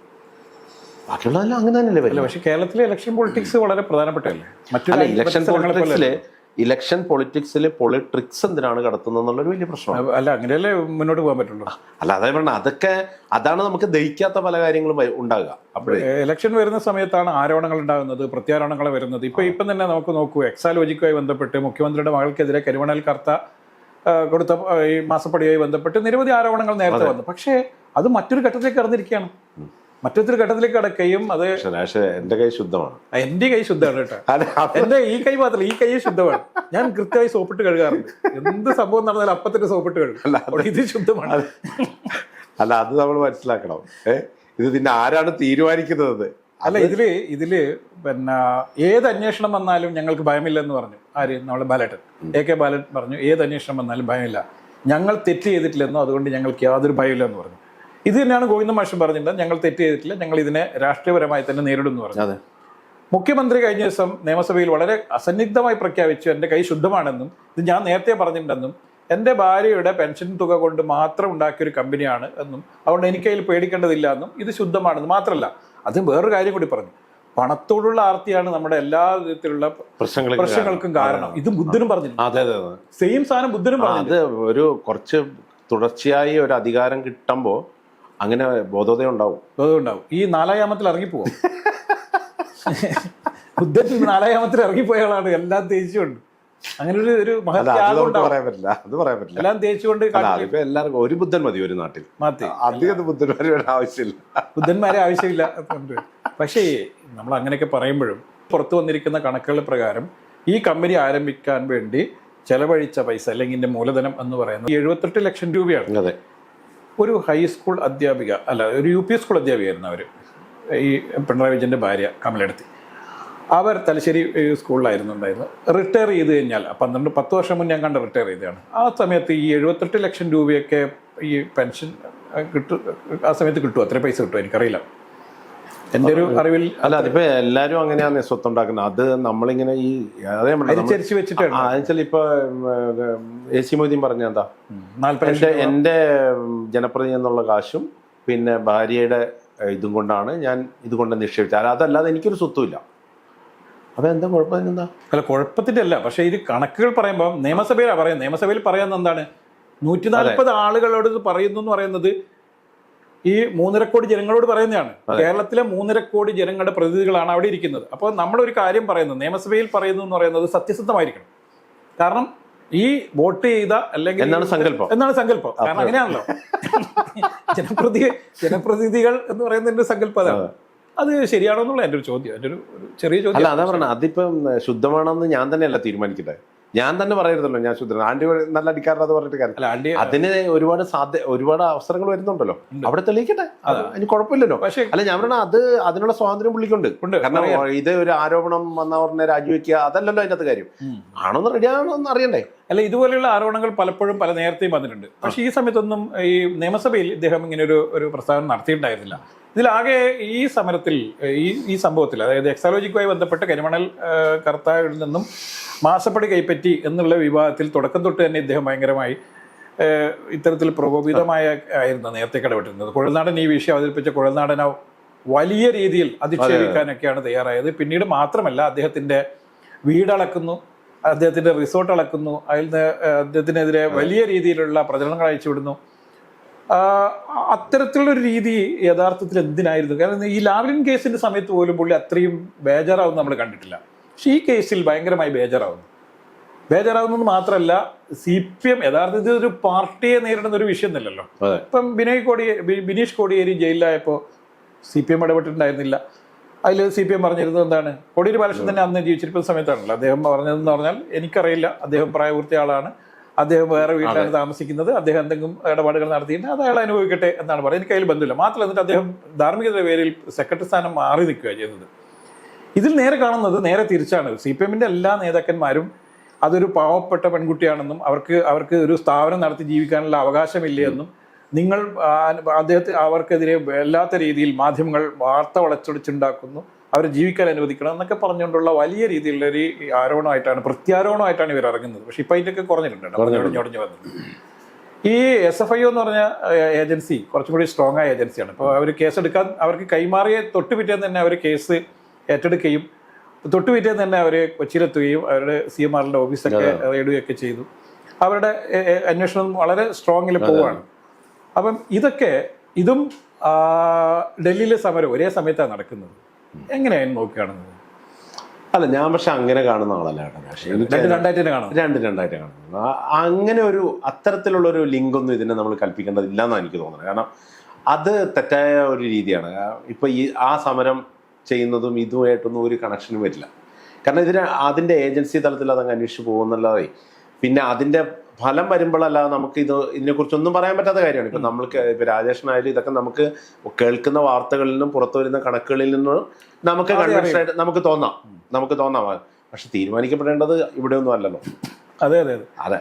ബാക്കിയുള്ളതെല്ലാം അങ്ങനെ തന്നെയല്ലേ പക്ഷേ കേരളത്തിലെ ഇലക്ഷൻ പൊളിറ്റിക്സ് വളരെ പ്രധാനപ്പെട്ടതല്ലേ? മറ്റു ഇലക്ഷൻ പൊളിറ്റിക്സിൽ ഇലക്ഷൻ പൊളിറ്റിക്സിൽ പൊളിട്രിക്സ് എന്തിനാണ് കടത്തുന്നത് എന്നുള്ളൊരു വലിയ പ്രശ്നം അല്ല അങ്ങനെയല്ലേ മുന്നോട്ട് പോകാൻ പറ്റുള്ളൂ? അല്ല അതേ പറഞ്ഞ അതൊക്കെ അതാണ് നമുക്ക് ദഹിക്കാത്ത പല കാര്യങ്ങളും ഉണ്ടാകുക. അപ്പോഴേ ഇലക്ഷൻ വരുന്ന സമയത്താണ് ആരോപണങ്ങൾ ഉണ്ടാകുന്നത് പ്രത്യാരോപണങ്ങൾ വരുന്നത്. ഇപ്പൊ ഇപ്പം തന്നെ നമുക്ക് നോക്കൂ എക്സാലോജിക്കുമായി ബന്ധപ്പെട്ട് മുഖ്യമന്ത്രിയുടെ മകൾക്കെതിരെ കരുവണൽ കർത്ത കൊടുത്ത ഈ മാസപ്പടിയുമായി ബന്ധപ്പെട്ട് നിരവധി ആരോപണങ്ങൾ നേരത്തെ വന്നു. പക്ഷേ അത് മറ്റൊരു ഘട്ടത്തിലേക്ക് കടന്നിരിക്കുകയാണ്. മറ്റൊരു ഘട്ടത്തിലേക്ക് കടക്കുകയും അത് എന്റെ കൈ ശുദ്ധമാണ്. എന്റെ കൈ ശുദ്ധമാണ് കേട്ടോ. എന്റെ ഈ കൈ മാത്രമല്ല ഈ കൈ ശുദ്ധമാണ്. ഞാൻ കൃത്യമായി സോപ്പിട്ട് കഴുകാറുണ്ട്. എന്ത് സംഭവം നടന്നാലും അപ്പത്തിന്റെ സോപ്പിട്ട് കഴുകും. ഇത് ശുദ്ധമാണ്. അല്ല അത് നമ്മൾ മനസ്സിലാക്കണം. ഇത് പിന്നെ ആരാണ് തീരുമാനിക്കുന്നത്? അല്ല ഇതിൽ ഇതിൽ പിന്നെ ഏത് അന്വേഷണം വന്നാലും ഞങ്ങൾക്ക് ഭയമില്ലെന്ന് പറഞ്ഞു. ആര്? നമ്മളെ ബാലേട്ടൻ. എ കെ ബാലൻ പറഞ്ഞു ഏത് അന്വേഷണം വന്നാലും ഭയമില്ല. ഞങ്ങൾ തെറ്റ് ചെയ്തിട്ടില്ലെന്നോ അതുകൊണ്ട് ഞങ്ങൾക്ക് യാതൊരു ഭയമില്ലെന്ന് പറഞ്ഞു. ഇത് തന്നെയാണ് ഗോവിന്ദ മാഷൻ പറഞ്ഞിട്ടുണ്ട് ഞങ്ങൾ തെറ്റ് ചെയ്തിട്ടില്ല. ഞങ്ങൾ ഇതിനെ രാഷ്ട്രീയപരമായി തന്നെ നേരിടും എന്ന് പറഞ്ഞു മുഖ്യമന്ത്രി കഴിഞ്ഞ ദിവസം നിയമസഭയിൽ വളരെ അസന്നിഗ്ധമായി പ്രഖ്യാപിച്ചു എന്റെ കൈ ശുദ്ധമാണെന്നും ഇത് ഞാൻ നേരത്തെ പറഞ്ഞിട്ടുണ്ടെന്നും എന്റെ ഭാര്യയുടെ പെൻഷൻ തുക കൊണ്ട് മാത്രം ഉണ്ടാക്കിയ ഒരു കമ്പനിയാണ് എന്നും അതുകൊണ്ട് എനിക്ക് അതിൽ പേടിക്കേണ്ടതില്ല എന്നും ഇത് ശുദ്ധമാണെന്ന് മാത്രമല്ല. അത് വേറൊരു കാര്യം കൂടി പറഞ്ഞു. പണത്തോടുള്ള ആർത്തിയാണ് നമ്മുടെ എല്ലാ വിധത്തിലുള്ള പ്രശ്നങ്ങൾ പ്രശ്നങ്ങൾക്കും കാരണം. ഇത് ബുദ്ധനും പറഞ്ഞു അതെ അതെ അതെ. സെയിം സാധനം ബുദ്ധനും പറഞ്ഞു പറഞ്ഞിട്ടുണ്ട്. അത് ഒരു കുറച്ച് തുടർച്ചയായി ഒരു അധികാരം കിട്ടുമ്പോ അങ്ങനെ ബോധോദയം ഉണ്ടാവും. ബോധം ഉണ്ടാവും. ഈ നാലായാമത്തിൽ ഇറങ്ങിപ്പോവും. ബുദ്ധത്തിൽ നാലായാമത്തിൽ ഇറങ്ങിപ്പോയാളാണ് എല്ലാം തേച്ചുകൊണ്ട്. അങ്ങനെ ഒരു ഒരു അത് നമുക്ക് പറയാൻ പറ്റില്ല. അത് പറയാൻ പറ്റില്ല. എല്ലാം തേച്ചുകൊണ്ട് എല്ലാവർക്കും ഒരു ബുദ്ധൻ മതി ഒരു നാട്ടിൽ. അധികം ബുദ്ധന്മാരെ ആവശ്യമില്ല. ബുദ്ധന്മാരെ ആവശ്യമില്ല പക്ഷേ നമ്മൾ അങ്ങനെയൊക്കെ പറയുമ്പോഴും പുറത്തു വന്നിരിക്കുന്ന കണക്കുകൾ പ്രകാരം ഈ കമ്പനി ആരംഭിക്കാൻ വേണ്ടി ചെലവഴിച്ച പൈസ അല്ലെങ്കിൽ മൂലധനം എന്ന് പറയുന്നത് എഴുപത്തെട്ട് ലക്ഷം രൂപയാണ്. അതെ. ഒരു ഹൈസ്കൂൾ അധ്യാപിക അല്ല ഒരു യു പി സ്കൂൾ അധ്യാപികയായിരുന്നു അവർ ഈ പിണറായി വിജയന്റെ ഭാര്യ കമലെടുത്തി. അവർ തലശ്ശേരി സ്കൂളിലായിരുന്നു ഉണ്ടായിരുന്നത്. റിട്ടയർ ചെയ്ത് കഴിഞ്ഞാൽ പന്ത്രണ്ട് പത്ത് വർഷം മുന്നേ ഞാൻ കണ്ട് റിട്ടയർ ചെയ്തതാണ്. ആ സമയത്ത് ഈ എഴുപത്തെട്ട് ലക്ഷം രൂപയൊക്കെ ഈ പെൻഷൻ കിട്ടും ആ സമയത്ത് കിട്ടുമോ അത്ര പൈസ കിട്ടുമോ എനിക്കറിയില്ല. എന്റെ ഒരു അറിവിൽ അല്ല അതിപ്പോ എല്ലാരും അങ്ങനെയാണ് സ്വത്ത് ഉണ്ടാക്കുന്നത് അത് നമ്മളിങ്ങനെ ഈ അതേ അരിച്ചരിച്ച് വെച്ചിട്ടാണ് ഇപ്പൊ എ സി മൊയ്തീൻ പറഞ്ഞ എന്താ? എന്റെ എന്റെ ജനപ്രതി എന്നുള്ള കാശും പിന്നെ ഭാര്യയുടെ ഇതും കൊണ്ടാണ് ഞാൻ ഇതുകൊണ്ട് നിക്ഷേപിച്ചത്. അല്ല, അതല്ലാതെ എനിക്കൊരു സ്വത്തുമില്ല. അപ്പൊ എന്താ കുഴപ്പം? എന്താ അല്ല കുഴപ്പത്തിന്റെ അല്ല പക്ഷേ ഇത് കണക്കുകൾ പറയുമ്പോൾ നിയമസഭയിലാ പറയുന്നത്. നിയമസഭയിൽ പറയുന്നത് എന്താണ്? നൂറ്റി നാൽപ്പത് ആളുകളോട് ഇത് പറയുന്നു എന്ന് പറയുന്നത് ഈ മൂന്നര കോടി ജനങ്ങളോട് പറയുന്നതാണ്. കേരളത്തിലെ മൂന്നര കോടി ജനങ്ങളുടെ പ്രതിനിധികളാണ് അവിടെ ഇരിക്കുന്നത്. അപ്പോൾ നമ്മളൊരു കാര്യം പറയുന്നത് നിയമസഭയിൽ പറയുന്നു എന്ന് പറയുന്നത് സത്യസന്ധമായിരിക്കണം. കാരണം ഈ വോട്ട് ചെയ്ത അല്ലെങ്കിൽ എന്താണ് സങ്കല്പം. എന്നാണ് സങ്കല്പം. കാരണം അങ്ങനെയാണല്ലോ. ജനപ്രതി ജനപ്രതിനിധികൾ എന്ന് പറയുന്നതിന്റെ സങ്കല്പം അതാണ്. അത്. ശരിയാണോ എന്നുള്ള എന്റെ ഒരു ചോദ്യം എന്റെ ഒരു ചെറിയ ചോദ്യം അല്ല അതാ പറഞ്ഞ അതിപ്പം ശുദ്ധമാണെന്ന് ഞാൻ തന്നെയല്ല തീരുമാനിക്കട്ടെ. ഞാൻ തന്നെ പറയരുതല്ലോ ഞാൻ ശുദ്ധൻ ആന്റി നല്ല അടിക്കാരത് പറഞ്ഞിട്ട് കാര്യം. അതിന് ഒരുപാട് സാധ്യ ഒരുപാട് അവസരങ്ങൾ വരുന്നുണ്ടല്ലോ. അവിടെ തെളിയിക്കട്ടെ. അത് അതിന് കുഴപ്പമില്ലല്ലോ. പക്ഷേ അല്ല ഞാൻ പറഞ്ഞ അത് അതിനുള്ള സ്വാതന്ത്ര്യം പുള്ളിക്കുണ്ട്. കാരണം ഇത് ഒരു ആരോപണം വന്ന ഉടനെ രാജിവെക്കുക അതല്ലല്ലോ അതിനകത്ത് കാര്യം. ആണോന്ന് റെഡി ആണോ എന്ന് അറിയണ്ടേ? അല്ല ഇതുപോലെയുള്ള ആരോപണങ്ങൾ പലപ്പോഴും പല നേരത്തെയും വന്നിട്ടുണ്ട്. പക്ഷേ ഈ സമയത്തൊന്നും ഈ നിയമസഭയിൽ ഇദ്ദേഹം ഇങ്ങനെ ഒരു ഒരു പ്രസ്താവന നടത്തിയിട്ടുണ്ടായിരുന്നില്ല. ഇതിലാകെ ഈ സമരത്തിൽ ഈ ഈ സംഭവത്തിൽ അതായത് എക്സാലോജിക്കുമായി ബന്ധപ്പെട്ട് കരിമണൽ കർത്താവിൽ നിന്നും മാസപ്പടി കൈപ്പറ്റി എന്നുള്ള വിവാദത്തിൽ തുടക്കം തൊട്ട് തന്നെ ഇദ്ദേഹം ഭയങ്കരമായി ഇത്തരത്തിൽ പ്രകോപിതമായ ആയിരുന്നു നേരത്തെ കടപെട്ടിരുന്നത്. കുഴൽനാടൻ ഈ വിഷയം അവതരിപ്പിച്ച കുഴൽനാടന വലിയ രീതിയിൽ അധിക്ഷേപിക്കാനൊക്കെയാണ് തയ്യാറായത്. പിന്നീട് മാത്രമല്ല അദ്ദേഹത്തിന്റെ വീടളക്കുന്നു അദ്ദേഹത്തിന്റെ റിസോർട്ട് അളക്കുന്നു അതിൽ അദ്ദേഹത്തിനെതിരെ വലിയ രീതിയിലുള്ള പ്രചരണങ്ങൾ അയച്ചുവിടുന്നു അത്തരത്തിലുള്ളൊരു രീതി യഥാർത്ഥത്തിൽ എന്തിനായിരുന്നു? കാരണം ഈ ലാവ്ലിൻ കേസിന്റെ സമയത്ത് പോലും പുള്ളി അത്രയും ബേജാറാവും നമ്മൾ കണ്ടിട്ടില്ല. പക്ഷേ ഈ കേസിൽ ഭയങ്കരമായി ബേജാറാവുന്നു. ബേജാറാവുന്നത് മാത്രമല്ല സി പി എം യഥാർത്ഥത്തിൽ ഒരു പാർട്ടിയെ നേരിടുന്ന ഒരു വിഷയം ഒന്നുമല്ലല്ലോ. അതെ. ഇപ്പം ബിനോയ് കോടിയെ ബിനീഷ് കോടിയേരി ജയിലിലായപ്പോൾ സി പി എം ഇടപെട്ടിട്ടുണ്ടായിരുന്നില്ല. അതിൽ സി പി എം പറഞ്ഞിരുന്നത് എന്താണ്? കോടിയേരി ബാലകൃഷ്ണൻ തന്നെ അന്ന് ജീവിച്ചിരിക്കുന്ന സമയത്താണല്ലോ. അദ്ദേഹം പറഞ്ഞതെന്ന് പറഞ്ഞാൽ എനിക്കറിയില്ല. അദ്ദേഹം പ്രായപൂർത്തിയ ആളാണ് അദ്ദേഹം വേറെ വീട്ടിലാണ് താമസിക്കുന്നത്. അദ്ദേഹം എന്തെങ്കിലും ഇടപാടുകൾ നടത്തിയിട്ട് അത് അയാൾ അനുഭവിക്കട്ടെ എന്നാണ് പറയുന്നത്. എനിക്ക് അതിൽ ബന്ധമില്ല. മാത്രമല്ല എന്നിട്ട് അദ്ദേഹം ധാർമ്മികതയുടെ പേരിൽ സെക്രട്ടറി സ്ഥാനം മാറി നിൽക്കുക ചെയ്തത് ഇതിൽ നേരെ കാണുന്നത് നേരെ തിരിച്ചാണ്. സി പി എമ്മിന്റെ എല്ലാ നേതാക്കന്മാരും അതൊരു പാവപ്പെട്ട പെൺകുട്ടിയാണെന്നും അവർക്ക് അവർക്ക് ഒരു സ്ഥാപനം നടത്തി ജീവിക്കാനുള്ള അവകാശമില്ല എന്നും നിങ്ങൾ അദ്ദേഹത്തെ അവർക്കെതിരെ വല്ലാത്ത രീതിയിൽ മാധ്യമങ്ങൾ വാർത്ത വളച്ചൊടിച്ചുണ്ടാക്കുന്നു. അവരെ ജീവിക്കാൻ അനുവദിക്കണം എന്നൊക്കെ പറഞ്ഞുകൊണ്ടുള്ള വലിയ രീതിയിലുള്ള ഒരു ആരോപണമായിട്ടാണ് പ്രത്യാരോപണമായിട്ടാണ് ഇവർ ഇറങ്ങുന്നത്. പക്ഷെ ഇപ്പൊ അതിന്റെയൊക്കെ കുറഞ്ഞിട്ടുണ്ട്. കുറഞ്ഞിട്ടുണ്ട്. വന്നത് ഈ എസ് എഫ് ഐ എന്ന് പറഞ്ഞ ഏജൻസി കുറച്ചും കൂടി സ്ട്രോങ് ആയ ഏജൻസിയാണ്. അപ്പോൾ അവർ കേസ് എടുക്കാൻ അവർക്ക് കൈമാറിയ തൊട്ട് പിറ്റേന്ന് തന്നെ അവർ കേസ് ഏറ്റെടുക്കുകയും തൊട്ട് പിറ്റേന്ന് തന്നെ അവർ കൊച്ചിയിലെത്തുകയും അവരുടെ സി എം ആറിന്റെ ഓഫീസൊക്കെ റെയ്ഡുകയൊക്കെ ചെയ്തു. അവരുടെ അന്വേഷണം വളരെ സ്ട്രോങ്ങിൽ പോവുകയാണ് അപ്പം ഇതൊക്കെ ഇതും ഡൽഹിയിലെ സമരം ഒരേ സമയത്താണ് നടക്കുന്നത്. എങ്ങനെയായിരുന്നു നോക്കുകയാണെന്ന്? അല്ല ഞാൻ പക്ഷെ അങ്ങനെ കാണുന്ന ആളല്ല രണ്ടായിട്ട് തന്നെ രണ്ട് രണ്ടായിട്ട് കാണുന്നത് അങ്ങനെ ഒരു അത്തരത്തിലുള്ള ഒരു ലിങ്ക് ഒന്നും ഇതിനെ നമ്മൾ കൽപ്പിക്കേണ്ടതില്ല എന്നാണ് എനിക്ക് തോന്നുന്നത്. കാരണം അത് തെറ്റായ ഒരു രീതിയാണ്. ഇപ്പൊ ഈ ആ സമരം ചെയ്യുന്നതും ഇതുമായിട്ടൊന്നും ഒരു കണക്ഷനും വരില്ല. കാരണം ഇതിന് അതിന്റെ ഏജൻസി തലത്തിൽ അതങ്ങ് അന്വേഷിച്ച് പോകുന്നല്ലാതെ പിന്നെ അതിന്റെ ഫലം വരുമ്പോഴല്ലാതെ നമുക്ക് ഇത് ഇതിനെക്കുറിച്ചൊന്നും പറയാൻ പറ്റാത്ത കാര്യമാണ്. ഇപ്പൊ നമ്മൾക്ക് ഇപ്പൊ രാജേഷനായാലും ഇതൊക്കെ നമുക്ക് കേൾക്കുന്ന വാർത്തകളിൽ നിന്നും പുറത്തു വരുന്ന കണക്കുകളിൽ നിന്നും നമുക്ക് കൺവിൻസ് ആയിട്ട് നമുക്ക് തോന്നാം. നമുക്ക് തോന്നാം. പക്ഷെ തീരുമാനിക്കപ്പെടേണ്ടത് ഇവിടെ ഒന്നും അല്ലല്ലോ. അതെ അതെ അതെ.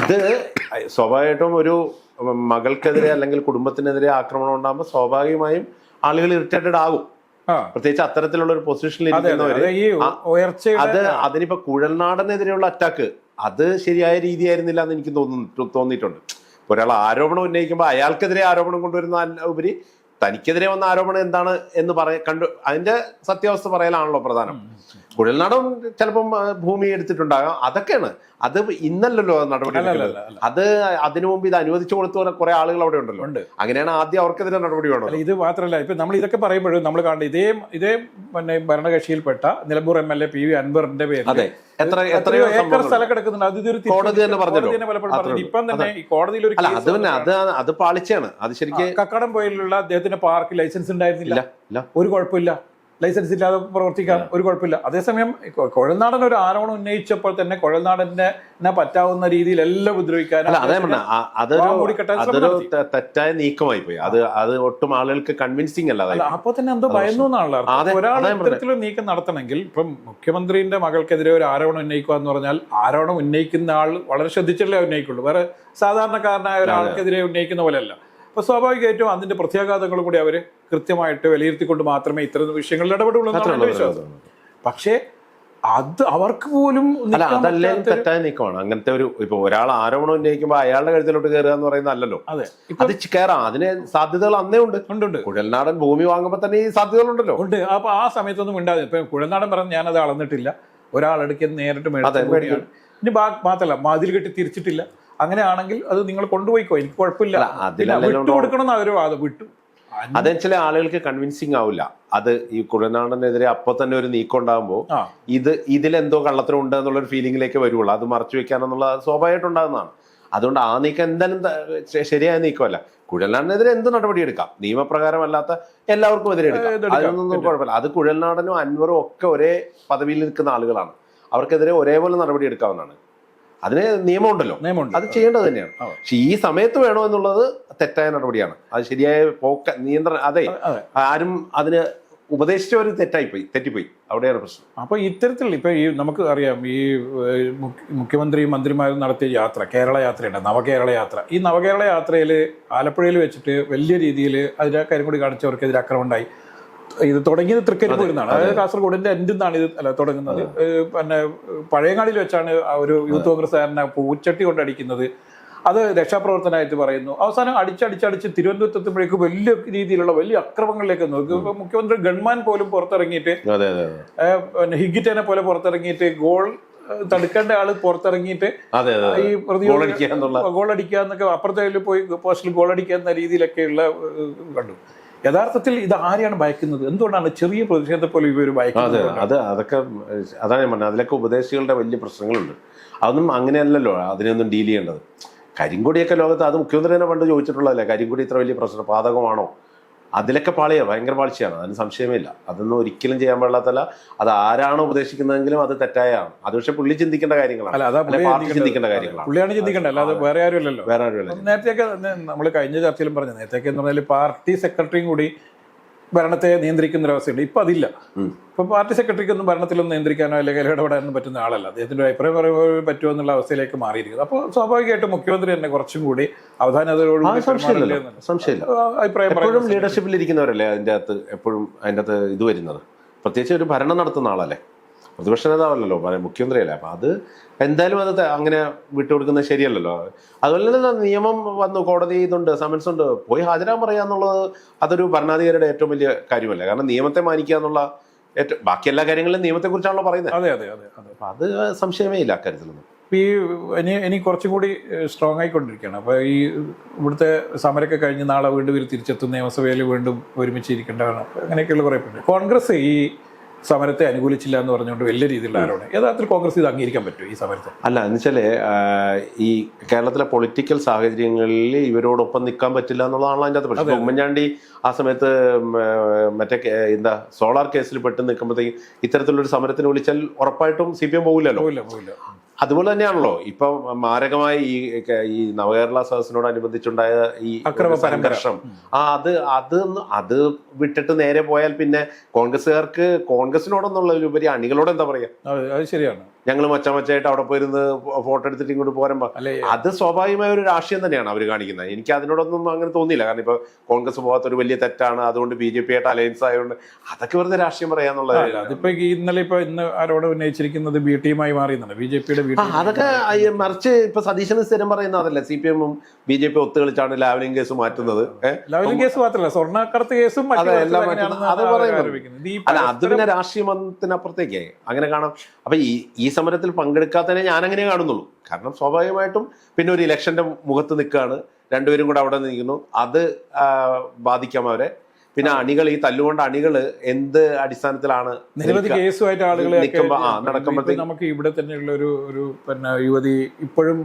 ഇത് സ്വാഭാവികമായിട്ടും ഒരു മകൾക്കെതിരെ അല്ലെങ്കിൽ കുടുംബത്തിനെതിരെ ആക്രമണം ഉണ്ടാകുമ്പോൾ സ്വാഭാവികമായും ആളുകൾ ഇറിറ്റേറ്റഡ് ആകും. പ്രത്യേകിച്ച് അത്തരത്തിലുള്ള ഒരു പൊസിഷനിൽ ഇരിക്കുന്നവര് അത് അതിനിപ്പോ കുഴൽനാടനെതിരെയുള്ള അറ്റാക്ക് അത് ശരിയായ രീതിയായിരുന്നില്ല എന്ന് എനിക്ക് തോന്നുന്നു തോന്നിയിട്ടുണ്ട്. ഒരാൾ ആരോപണം ഉന്നയിക്കുമ്പോൾ അയാൾക്കെതിരെ ആരോപണം കൊണ്ടുവരുന്ന ഉപരി തനിക്കെതിരെ വന്ന ആരോപണം എന്താണ് എന്ന് പറയ കണ്ടു അതിന്റെ സത്യാവസ്ഥ പറയലാണല്ലോ പ്രധാനം. കുഴൽനാടൻ ചിലപ്പം ഭൂമി എടുത്തിട്ടുണ്ടാകാം. അതൊക്കെയാണ്. അത് ഇന്നല്ലല്ലോ നടപടി. അത് അതിനു മുമ്പ് ഇത് അനുവദിച്ചു കൊടുത്തു കുറെ ആളുകൾ അവിടെ ഉണ്ടല്ലോ. ഉണ്ട്. അങ്ങനെയാണ് ആദ്യം അവർക്കെതിരെ നടപടി വേണം ഇത് മാത്രമല്ല ഇപ്പൊ നമ്മൾ ഇതൊക്കെ പറയുമ്പോഴും നമ്മൾ കാണുന്നത് ഇതേ ഇതേ പിന്നെ ഭരണകക്ഷിയിൽപ്പെട്ട Nilambur M L A P V അൻവറിന്റെ പേര് അതെ. എത്ര എത്രയോ എത്രയോ ഏക്കർ സ്ഥലം കിടക്കുന്നുണ്ട് അത് ഇതൊരു കോടതി തന്നെ പറഞ്ഞല്ലോ. തന്നെ. ഇപ്പം ഈ കോടതിയിൽ ഒരു അത് തന്നെ അത് ശരിക്ക് കക്കാടം പോയിലുള്ള അദ്ദേഹത്തിന്റെ പാർക്ക് ലൈസൻസ് ഉണ്ടായിരുന്നില്ല. ഒരു കുഴപ്പമില്ല. ലൈസൻസ് ഇല്ലാതെ പ്രവർത്തിക്കാൻ ഒരു കുഴപ്പമില്ല. അതേസമയം കുഴൽനാടൻ ഒരു ആരോപണം ഉന്നയിച്ചപ്പോൾ തന്നെ കുഴൽനാടനെ പറ്റാവുന്ന രീതിയിൽ എല്ലാം പറഞ്ഞ അതൊരു തെറ്റായ നീക്കമായി പോയി. അത് അത് ഒട്ടും ആളുകൾക്ക് കൺവിൻസിങ് അല്ല അപ്പൊ തന്നെ എന്തോ ഭയന്നു എന്നാണല്ലോ അർത്ഥം. ഒരാൾ ഇത്തരത്തിലൊരു നീക്കം നടത്തണമെങ്കിൽ ഇപ്പം മുഖ്യമന്ത്രിന്റെ മകൾക്കെതിരെ ഒരു ആരോപണം ഉന്നയിക്കുക എന്ന് പറഞ്ഞാൽ ആരോപണം ഉന്നയിക്കുന്ന ആൾ വളരെ ശ്രദ്ധിച്ചല്ലേ ഉന്നയിക്കുള്ളൂ. വേറെ സാധാരണക്കാരനായ ഒരാൾക്കെതിരെ ഉന്നയിക്കുന്ന പോലെയല്ല. അപ്പൊ സ്വാഭാവികമായിട്ടും അതിന്റെ പ്രത്യാഘാതങ്ങളും കൂടി അവർ കൃത്യമായിട്ട് വിലയിരുത്തിക്കൊണ്ട് മാത്രമേ ഇത്തരം വിഷയങ്ങളിൽ ഇടപെടുള്ളൂ എന്നാണ് വിശ്വാസം. പക്ഷേ അത് അവർക്ക് പോലും അതല്ലേ തെറ്റായ നീക്കമാണ്. അങ്ങനത്തെ ഒരു ഇപ്പൊ ഒരാൾ ആരോപണം ഉന്നയിക്കുമ്പോൾ അയാളുടെ കഴുത്തിലോട്ട് കയറുക എന്ന് പറയുന്നത് അല്ലല്ലോ. അതെ. കയറാം അതിന് സാധ്യതകൾ അന്നേ ഉണ്ട്. ഉണ്ട് കുഴൽനാടൻ ഭൂമി വാങ്ങുമ്പോൾ തന്നെ ഈ സാധ്യതകളുണ്ടല്ലോ ഉണ്ട്. അപ്പൊ ആ സമയത്തൊന്നും ഉണ്ടാകും ഇപ്പൊ കുഴൽനാടൻ പറഞ്ഞ് ഞാനത് അളന്നിട്ടില്ല. ഒരാളെടുക്കത് നേരിട്ട് മേടിച്ചു ഇനി ബാ മാത്രല്ല മതിൽ കെട്ടി തിരിച്ചിട്ടില്ല. അങ്ങനെയാണെങ്കിൽ അത് നിങ്ങൾ കൊണ്ടുപോയിക്കോ. എനിക്ക് കുഴപ്പമില്ല. അല്ല, അതിലല്ലല്ലോ വിട്ടു കൊടുക്കണം എന്ന് അവർ വാദം വിട്ടു. അത് ചില ആളുകൾക്ക് കൺവിൻസിങ് ആവില്ല. അത് ഈ കുഴനാടനെതിരെ അപ്പൊ തന്നെ ഒരു നീക്കം ഉണ്ടാകുമ്പോൾ ഇത് ഇതിലെന്തോ കള്ളത്തരം ഉണ്ട് എന്നുള്ളൊരു ഫീലിംഗിലേക്ക് വരുള്ളൂ. അത് മറച്ചു വെക്കാനെന്നുള്ള സ്വാഭാവികമായിട്ട് ഉണ്ടാകുന്നതാണ്. അതുകൊണ്ട് ആ നീക്കം എന്തായാലും ശരിയായ നീക്കമല്ല. കുഴൽനാടിനെതിരെ എന്ത് നടപടി എടുക്കാം നിയമപ്രകാരമല്ലാത്ത എല്ലാവർക്കും എതിരെ എടുക്കാം. അതിനൊന്നും കുഴപ്പമില്ല. അത് കുഴൽനാടനും അൻവറും ഒക്കെ ഒരേ പദവിയിൽ നിൽക്കുന്ന ആളുകളാണ്. അവർക്കെതിരെ ഒരേപോലെ നടപടി എടുക്കാവുന്നതാണ് അതിന് നിയമമുണ്ടല്ലോ. നിയമമുണ്ട്. അത് ചെയ്യേണ്ടത് തന്നെയാണ്. പക്ഷെ ഈ സമയത്ത് വേണോ എന്നുള്ളത് തെറ്റായ നടപടിയാണ്. അത് ശരിയായ പോക്ക നിയന്ത്രണം അതെ. ആരും അതിന് തെറ്റായി പോയി തെറ്റിപ്പോയി. അവിടെയാണ് പ്രശ്നം. അപ്പൊ ഇത്തരത്തിൽ ഇപ്പൊ ഈ നമുക്ക് അറിയാം ഈ മുഖ്യമന്ത്രിയും മന്ത്രിമാരും നടത്തിയ യാത്ര കേരള യാത്രയുണ്ട് നവകേരള യാത്ര. ഈ നവകേരള യാത്രയിൽ ആലപ്പുഴയിൽ വെച്ചിട്ട് വലിയ രീതിയിൽ അതിന്റെ കാര്യം കൂടി കാണിച്ചവർക്കെതിരെ ആക്രമണം ഉണ്ടായി ഇത് തുടങ്ങിയത് തൃക്കരിപ്പൂരിൽ നിന്നാണ് അതായത് കാസർഗോഡിന്റെ എൻഡിൽ നിന്നാണ് ഇത് അല്ല തുടങ്ങുന്നത്. പിന്നെ പഴയങ്ങാടിയിൽ വെച്ചാണ് ഒരു യൂത്ത് കോൺഗ്രസ് കാരനെ പൂച്ചട്ടി കൊണ്ടടിക്കുന്നത് അത് രക്ഷാപ്രവർത്തനമായിട്ട് പറയുന്നു. അവസാനം അടിച്ചടിച്ചടിച്ച് തിരുവനന്തപുരത്ത് എത്തുമ്പോഴേക്ക് വലിയ രീതിയിലുള്ള വലിയ അക്രമങ്ങളിലേക്ക് നോക്കും മുഖ്യമന്ത്രി ഗൺമാൻ പോലും പുറത്തിറങ്ങിയിട്ട് ഹിഗിറ്റനെ പോലെ പുറത്തിറങ്ങിയിട്ട് ഗോൾ തടുക്കേണ്ട ആൾ പുറത്തിറങ്ങിയിട്ട് ഈ ഗോൾ അടിക്കുക എന്നൊക്കെ അപ്പുറത്തെ പോയി പോസ്റ്റിൽ ഗോൾ അടിക്കുക എന്ന രീതിയിലൊക്കെയുള്ള കണ്ടു. യഥാർത്ഥത്തിൽ ഇത് ആരെയാണ് ഭയക്കുന്നത്? എന്തുകൊണ്ടാണ് ചെറിയ പ്രതിഷേധത്തെ പോലെ ഇവർ അതെ ഭയക്കുന്നത് അത് അതൊക്കെ അതാണ് ഞാൻ പറഞ്ഞത്. അതിലൊക്കെ ഉപദേശികളുടെ വലിയ പ്രശ്നങ്ങളുണ്ട്. അതൊന്നും അങ്ങനെയല്ലല്ലോ അതിനൊന്നും ഡീൽ ചെയ്യേണ്ടത്. കരിങ്കൊടിയൊക്കെ ലോകത്ത് അത് മുഖ്യമന്ത്രി തന്നെ പണ്ട് ചോദിച്ചിട്ടുള്ളതല്ലേ? കരിങ്കൊടി ഇത്ര വലിയ പ്രശ്നം പാതകമാണോ? അതിലൊക്കെ പാളിയാണ് ഭയങ്കര പാളിച്ചയാണ്. അതിന് സംശയമേ ഇല്ല അതൊന്നും ഒരിക്കലും ചെയ്യാൻ പാടില്ലാത്തല്ല അത് ആരാണോ ഉപദേശിക്കുന്നതെങ്കിലും അത് തെറ്റായാണ് അത് പക്ഷെ പുള്ളി ചിന്തിക്കേണ്ട കാര്യങ്ങളാണ്. പാർട്ടി ചിന്തിക്കേണ്ട കാര്യങ്ങളാണ്. പുള്ളിയാണ് ചിന്തിക്കേണ്ടത് അല്ലാതെ വേറെ ആരുമല്ലല്ലോ. വേറെ ആരുമല്ല നേരത്തെയൊക്കെ നമ്മൾ കഴിഞ്ഞ ചർച്ചയിലും പറഞ്ഞു. നേരത്തെയൊക്കെ എന്ന് പറഞ്ഞാൽ പാർട്ടി സെക്രട്ടറിയും കൂടി ഭരണത്തെ നിയന്ത്രിക്കുന്ന ഒരു അവസ്ഥയുണ്ട് ഇപ്പൊ അതില്ല. ഇപ്പൊ പാർട്ടി സെക്രട്ടറിക്കൊന്നും ഭരണത്തിലൊന്നും നിയന്ത്രിക്കാനോ അല്ലെങ്കിൽ ഇടപെടാനോ പറ്റുന്ന ആളല്ല. അദ്ദേഹത്തിന്റെ അഭിപ്രായം പറയുമ്പോൾ പറ്റുമോ എന്നുള്ള അവസ്ഥയിലേക്ക് മാറിയിരിക്കുന്നത് അപ്പോൾ സ്വാഭാവികമായിട്ടും മുഖ്യമന്ത്രി തന്നെ കുറച്ചും കൂടി അവധാനതയോടുകൂടി സംശയമില്ല. അഭിപ്രായം എപ്പോഴും ലീഡർഷിപ്പിൽ ഇരിക്കുന്നവരല്ലേ അതിന്റെ അകത്ത്? എപ്പോഴും അതിന്റെ അകത്ത് ഇത് വരുന്നത്? പ്രത്യേകിച്ച് ഒരു ഭരണം നടത്തുന്ന ആളല്ലേ? പ്രതിപക്ഷ നേതാവല്ലല്ലോ ഭ- മുഖ്യമന്ത്രിയല്ലേ. അപ്പം അത് എന്തായാലും അത് അങ്ങനെ വിട്ടുകൊടുക്കുന്നത് ശരിയല്ലല്ലോ. അതുപോലെ തന്നെ നിയമം വന്നു കോടതി ഇതുണ്ട് സമൻസ് ഉണ്ട്. പോയി ഹാജരാൻ പറയുക എന്നുള്ളത് അതൊരു ഭരണാധികാരിയുടെ ഏറ്റവും വലിയ കാര്യമല്ലേ. കാരണം നിയമത്തെ മാനിക്കുക എന്നുള്ള ഏറ്റവും ബാക്കി എല്ലാ കാര്യങ്ങളിലും നിയമത്തെക്കുറിച്ചാണല്ലോ പറയുന്നത്. അതെ അതെ അതെ അതെ. അപ്പം അത് സംശയമേ ഇല്ല അക്കാര്യത്തിലൊന്നും. ഈ ഇനി ഇനി കുറച്ചും കൂടി സ്ട്രോങ് ആയിക്കൊണ്ടിരിക്കുകയാണ്. അപ്പോൾ ഈ ഇവിടുത്തെ സമരമൊക്കെ കഴിഞ്ഞ് നാളെ വീണ്ടും ഇവർ തിരിച്ചെത്തും നിയമസഭയിൽ വീണ്ടും ഒരുമിച്ചിരിക്കേണ്ടതാണ് അങ്ങനെയൊക്കെയുള്ള കുറേ പേര് കോൺഗ്രസ് ഈ സമരത്തെ അനുകൂലിച്ചില്ല എന്ന് പറഞ്ഞുകൊണ്ട് വലിയ രീതിയിലുള്ള ആരോപണം. യഥാർത്ഥത്തിൽ കോൺഗ്രസ് ഇത് അംഗീകരിക്കാൻ പറ്റുമോ ഈ സമരത്തെ? അല്ല എന്നുവെച്ചാൽ ഈ കേരളത്തിലെ പൊളിറ്റിക്കൽ സാഹചര്യങ്ങളിൽ ഇവരോടൊപ്പം നിൽക്കാൻ പറ്റില്ല എന്നുള്ളതാണല്ലോ അതിന്റെ അകത്ത് പ്രശ്നം. ഉമ്മൻചാണ്ടി ആ സമയത്ത് മറ്റേ എന്താ സോളാർ കേസിൽ പെട്ട് നിൽക്കുമ്പോഴത്തേക്കും ഇത്തരത്തിലൊരു സമരത്തിന് വിളിച്ചാൽ ഉറപ്പായിട്ടും സി പി എം പോകില്ലല്ലോ അതുപോലെ തന്നെയാണല്ലോ. ഇപ്പൊ മാരകമായി ഈ ഈ നവകേരള സദസ്സിനോടനുബന്ധിച്ചുണ്ടായ ഈ സംഘർഷം. ആ അത് അത് അത് വിട്ടിട്ട് നേരെ പോയാൽ പിന്നെ കോൺഗ്രസ്സുകാർക്ക് കോൺഗ്രസിനോടൊന്നുള്ളതിലുപരി അണികളോട് എന്താ പറയാ? അത് ശരിയാണ്. ഞങ്ങൾ മച്ചമച്ചായിട്ട് അവിടെ പോയിരുന്ന് ഫോട്ടോ എടുത്തിട്ട് ഇങ്ങോട്ട് പോരുമ്പോ അത് സ്വാഭാവികമായ ഒരു രാഷ്ട്രീയം തന്നെയാണ് അവർ കാണിക്കുന്നത്. എനിക്ക് അതിനോടൊന്നും അങ്ങനെ തോന്നിയില്ല. കാരണം ഇപ്പൊ കോൺഗ്രസ് പോകാത്ത ഒരു വലിയ തെറ്റാണ്. അതുകൊണ്ട് ബി ജെ പി ആയിട്ട് അലയൻസ് ആയതുകൊണ്ട് അതൊക്കെ വെറുതെ രാഷ്ട്രീയം പറയാന്നുള്ളത് അതിപ്പോ ഇന്നലെ ഇപ്പൊ ഇന്ന് ആരോട് ഉന്നയിച്ചിരിക്കുന്നത് ബി ടീമായി മാറിയുന്നുണ്ട് ബി ജെ പിയുടെ അതൊക്കെ മറിച്ച് ഇപ്പൊ സതീശന് സ്ഥിരം പറയുന്ന അതല്ല സി പി എമ്മും ബി ജെ പി ഒത്തുകളിച്ചാണ് ലാവലിംഗ് കേസ് മാറ്റുന്നത്. ലാവലിംഗ് കേസ് മാത്രമല്ല സ്വർണക്കടത്ത് കേസും അതെ, പറയുന്നത്. അത് പിന്നെ രാഷ്ട്രീയ മതത്തിനപ്പുറത്തേക്കേ അങ്ങനെ കാണാം. അപ്പൊ ഈ സമരത്തിൽ പങ്കെടുക്കാത്തതിനെ ഞാൻ അങ്ങനെ കാണുന്നുള്ളൂ. കാരണം സ്വാഭാവികമായിട്ടും പിന്നെ ഒരു ഇലക്ഷന്റെ മുഖത്ത് നിൽക്കുകയാണ്. രണ്ടുപേരും കൂടെ അവിടെ നിൽക്കുന്നു. അത് ബാധിക്കാം അവരെ. പിന്നെ അണികൾ ഈ തല്ലുകൊണ്ട് അണികൾ എന്ത് അടിസ്ഥാനത്തിലാണ് നിരവധി? കേസുമായിട്ട് ആളുകളെ നടക്കുമ്പോഴത്തേക്ക് നമുക്ക് ഇവിടെ തന്നെയുള്ള ഒരു ഒരു പിന്നെ യുവതി ഇപ്പോഴും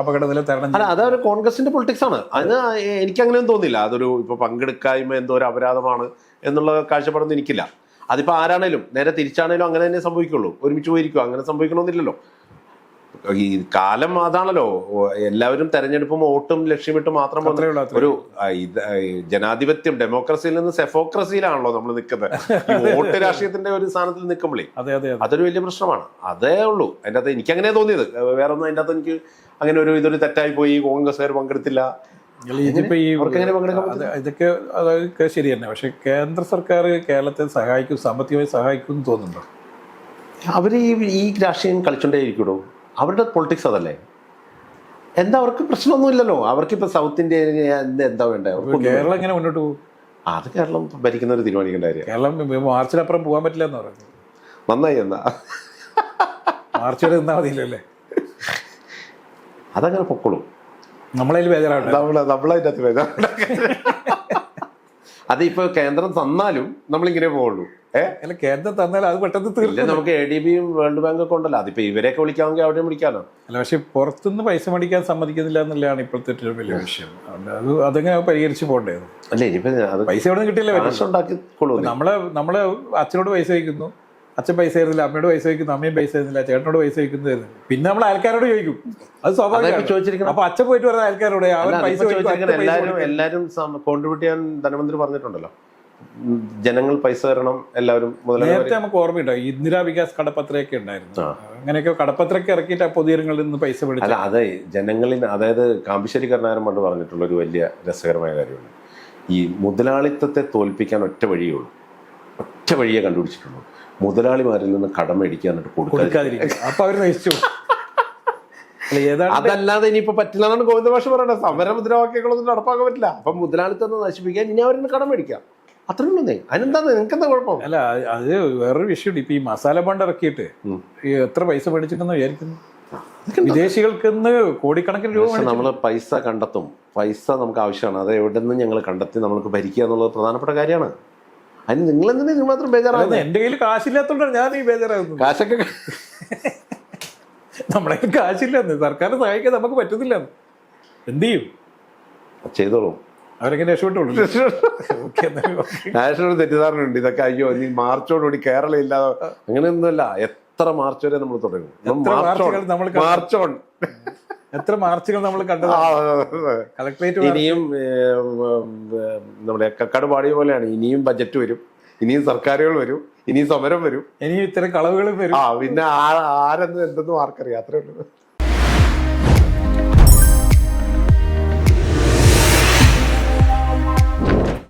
അപകട നില തരണം അല്ല അതൊരു കോൺഗ്രസിന്റെ പൊളിറ്റിക്സ് ആണ്. അത് എനിക്ക് അങ്ങനെയൊന്നും തോന്നില്ല അതൊരു ഇപ്പൊ പങ്കെടുക്കായ്മ എന്തോ ഒരു അപരാധമാണ് എന്നുള്ള കാഴ്ചപ്പാടൊന്നും എനിക്കില്ല. അതിപ്പോ ആരാണേലും നേരെ തിരിച്ചാണേലും അങ്ങനെ തന്നെ സംഭവിക്കുള്ളൂ. ഒരുമിച്ച് പോയിരിക്കും. അങ്ങനെ സംഭവിക്കണമെന്നില്ലല്ലോ ഈ കാലം അതാണല്ലോ. എല്ലാവരും തെരഞ്ഞെടുപ്പും വോട്ടും ലക്ഷ്യമിട്ട് മാത്രം ഒരു ജനാധിപത്യം ഡെമോക്രസിയിൽ നിന്ന് സെഫോക്രസിയിലാണല്ലോ നമ്മൾ നിൽക്കുന്നത്. വോട്ട് രാഷ്ട്രീയത്തിന്റെ ഒരു സ്ഥാനത്തിൽ നിൽക്കുമ്പോഴേ അതെ അതെ അതെ. അതൊരു വലിയ പ്രശ്നമാണ്. അതേ ഉള്ളൂ. അതിന്റെ അകത്ത് എനിക്ക് അങ്ങനെ തോന്നിയത്. വേറെ ഒന്നും അതിന്റെ അകത്ത് എനിക്ക് അങ്ങനെ ഒരു ഇതൊരു തെറ്റായി പോയി. കോൺഗ്രസ്സുകാർ പങ്കെടുത്തില്ല. ഇതിപ്പോ ഈ ഇതൊക്കെ അതൊക്കെ ശരി തന്നെ. പക്ഷെ കേന്ദ്ര സർക്കാർ കേരളത്തെ സഹായിക്കും സാമ്പത്തികമായി സഹായിക്കും എന്ന് തോന്നുന്നുണ്ടോ? അവർ ഈ ഈ രാഷ്ട്രീയം കളിച്ചോണ്ടേ ഇരിക്കൂടോ അവരുടെ പൊളിറ്റിക്സ് അതല്ലേ. എന്താ അവർക്ക് പ്രശ്നമൊന്നുമില്ലല്ലോ. ഇപ്പൊ സൗത്ത് ഇന്ത്യ എന്താ വേണ്ടേ? കേരളം എങ്ങനെ മുന്നോട്ട് പോകും? അത് കേരളം ഭരിക്കുന്നവർ തീരുമാനിക്കേണ്ട കാര്യം. കേരളം മാർച്ചിനപ്പുറം പോകാൻ പറ്റില്ല എന്ന് പറഞ്ഞു നന്നായി എന്നാ. മാർച്ച് വരെ നിന്നാൽ മതിയില്ലല്ലേ അതങ്ങനെ പൊക്കോളും. നമ്മളതിൽ ബേജാറാണ് നമ്മളെ നമ്മളതിന്റെ അകത്ത് വരാം അതിപ്പോ കേന്ദ്രം തന്നാലും നമ്മളിങ്ങനെ പോകുള്ളൂ ഏഹ് കേന്ദ്രം തന്നാൽ അത് പെട്ടെന്ന് ഇല്ല നമുക്ക് എ ഡി ബിയും വേൾഡ് ബാങ്ക് ഒക്കെ ഉണ്ടല്ലോ. അതിപ്പോ ഇവരെയൊക്കെ വിളിക്കാമെങ്കിൽ അവിടെയും വിളിക്കാനോ അല്ല പക്ഷെ പുറത്തുനിന്ന് പൈസ മേടിക്കാൻ സമ്മതിക്കുന്നില്ല എന്നുള്ളതാണ് ഇപ്പോഴത്തെ ഏറ്റവും വലിയ വിഷയം. അത് അതങ്ങനെ പരിഹരിച്ചു പോകേണ്ടത് അല്ലേ ഇനിയിപ്പോ പൈസ എവിടെ നിന്ന് ഉണ്ടാക്കിക്കൊള്ളൂ നമ്മളെ നമ്മളെ അച്ഛനോട് പൈസ വയ്ക്കുന്നു അച്ഛൻ പൈസ തരുന്നില്ല അമ്മയോട് പൈസ വയ്ക്കുന്നു അമ്മയും പൈസ തരുന്നില്ല ചേട്ടനോട് പൈസ വയ്ക്കുന്നു തരുന്നു. പിന്നെ നമ്മൾ അയൽക്കാരോട് ചോദിക്കും. അത് സ്വാഭാവികം അപ്പൊ അച്ഛൻ പോയിട്ട് പറഞ്ഞ അയൽക്കാരോട് അവൻ പൈസ എല്ലാവരും എല്ലാരും കോൺട്രിബ്യൂട്ട് ചെയ്യാൻ ധനമന്ത്രി പറഞ്ഞിട്ടുണ്ടല്ലോ. ജനങ്ങൾ പൈസ തരണം എല്ലാവരും നേരത്തെ നമുക്ക് ഓർമ്മയുണ്ടോ ഇന്ദിരാ വികാസ് കടപ്പത്രയൊക്കെ ഉണ്ടായിരുന്നു. അങ്ങനെയൊക്കെ കടപ്പത്രയൊക്കെ ഇറക്കിയിട്ട് ആ പൊതുജനങ്ങളിൽ നിന്ന് പൈസ മേടിച്ചു. അല്ല അതെ ജനങ്ങളിൽ അതായത് കാമ്പിശ്ശേരി കരുണാകരൻ പണ്ട് പറഞ്ഞിട്ടുള്ള ഒരു വലിയ രസകരമായ കാര്യമാണ് ഈ മുതലാളിത്തത്തെ തോൽപ്പിക്കാൻ ഒറ്റ വഴിയേ ഉള്ളൂ. ഒറ്റ വഴിയേ കണ്ടുപിടിച്ചിട്ടുള്ളൂ. മുതലാളിമാരിൽ നിന്ന് കടം മേടിക്കാനായിട്ട് കൊടുക്കാതിരിക്കും അപ്പൊ അവർ നയിച്ചു. അല്ല ഏതാണ്ട് അതല്ലാതെ ഇനിയിപ്പോ പറ്റില്ല എന്നാണ് ഗോവിന്ദ ഭാഷ പറയുന്നത് സമര മുദ്രാവാക്യങ്ങളൊന്നും നടപ്പാക്കാൻ പറ്റില്ല. അപ്പൊ മുതലാളിത്തം നശിപ്പിക്കാൻ ഇനി അവരിന്ന് കടം മേടിക്കാം. അത്രേ ഉള്ളൂ നീ അതിനെന്താ നിങ്ങൾക്ക് എന്താ കുഴപ്പം? അല്ല അത് വേറൊരു വിഷയമുണ്ട്. ഇപ്പൊ ഈ മസാല ബണ്ട് ഇറക്കിയിട്ട് എത്ര പൈസ മേടിച്ചിട്ടെന്ന് വിചാരിക്കുന്നു. വിദേശികൾക്ക് ഇന്ന് കോടിക്കണക്കിന് രൂപ നമ്മൾ പൈസ കണ്ടെത്തും. പൈസ നമുക്ക് ആവശ്യമാണ്. അത് എവിടെ നിന്ന് ഞങ്ങൾ കണ്ടെത്തി നമ്മൾക്ക് ഭരിക്കുക എന്നുള്ളത് പ്രധാനപ്പെട്ട കാര്യമാണ്. അതിന് നിങ്ങൾ എന്തിനാ നിങ്ങൾ മാത്രം ബേജാറാകുന്നത് എന്റെ കയ്യിൽ കാശില്ലാത്തോണ്ടാണ് ഞാൻ ഈ ബേജാറാകുന്നത് കാശൊക്കെ നമ്മളെ കാശില്ലെന്ന്. സർക്കാർ സഹായിക്കാൻ നമുക്ക് പറ്റുന്നില്ല. എന്ത് ചെയ്യും? ചെയ്തോളൂ. അവരെങ്ങനെ രക്ഷപ്പെട്ടുള്ളൂ. നാഷണൽ തെറ്റിദ്ധാരണയുണ്ട്. ഇതൊക്കെ അയ്യോ നീ മാർച്ചോടുകൂടി കേരളം ഇല്ലാതെ അങ്ങനെയൊന്നുമല്ല. എത്ര മാർച്ച് വരെ നമ്മൾ തുടങ്ങും എത്ര എത്ര മാർച്ചുകൾ നമ്മൾ കണ്ടത് കളക്ടറേറ്റ് ഇനിയും നമ്മുടെ കക്കാട് പാടിയ പോലെയാണ്. ഇനിയും ബജറ്റ് വരും. ഇനിയും സർക്കാരുകൾ വരും. ഇനിയും സമരം വരും. ഇനിയും ഇത്തരം കളവുകളും വരും. ആ പിന്നെ ആരെന്ന് എന്തെന്നും ആർക്കറിയാം. അത്രേ ഉള്ളൂ.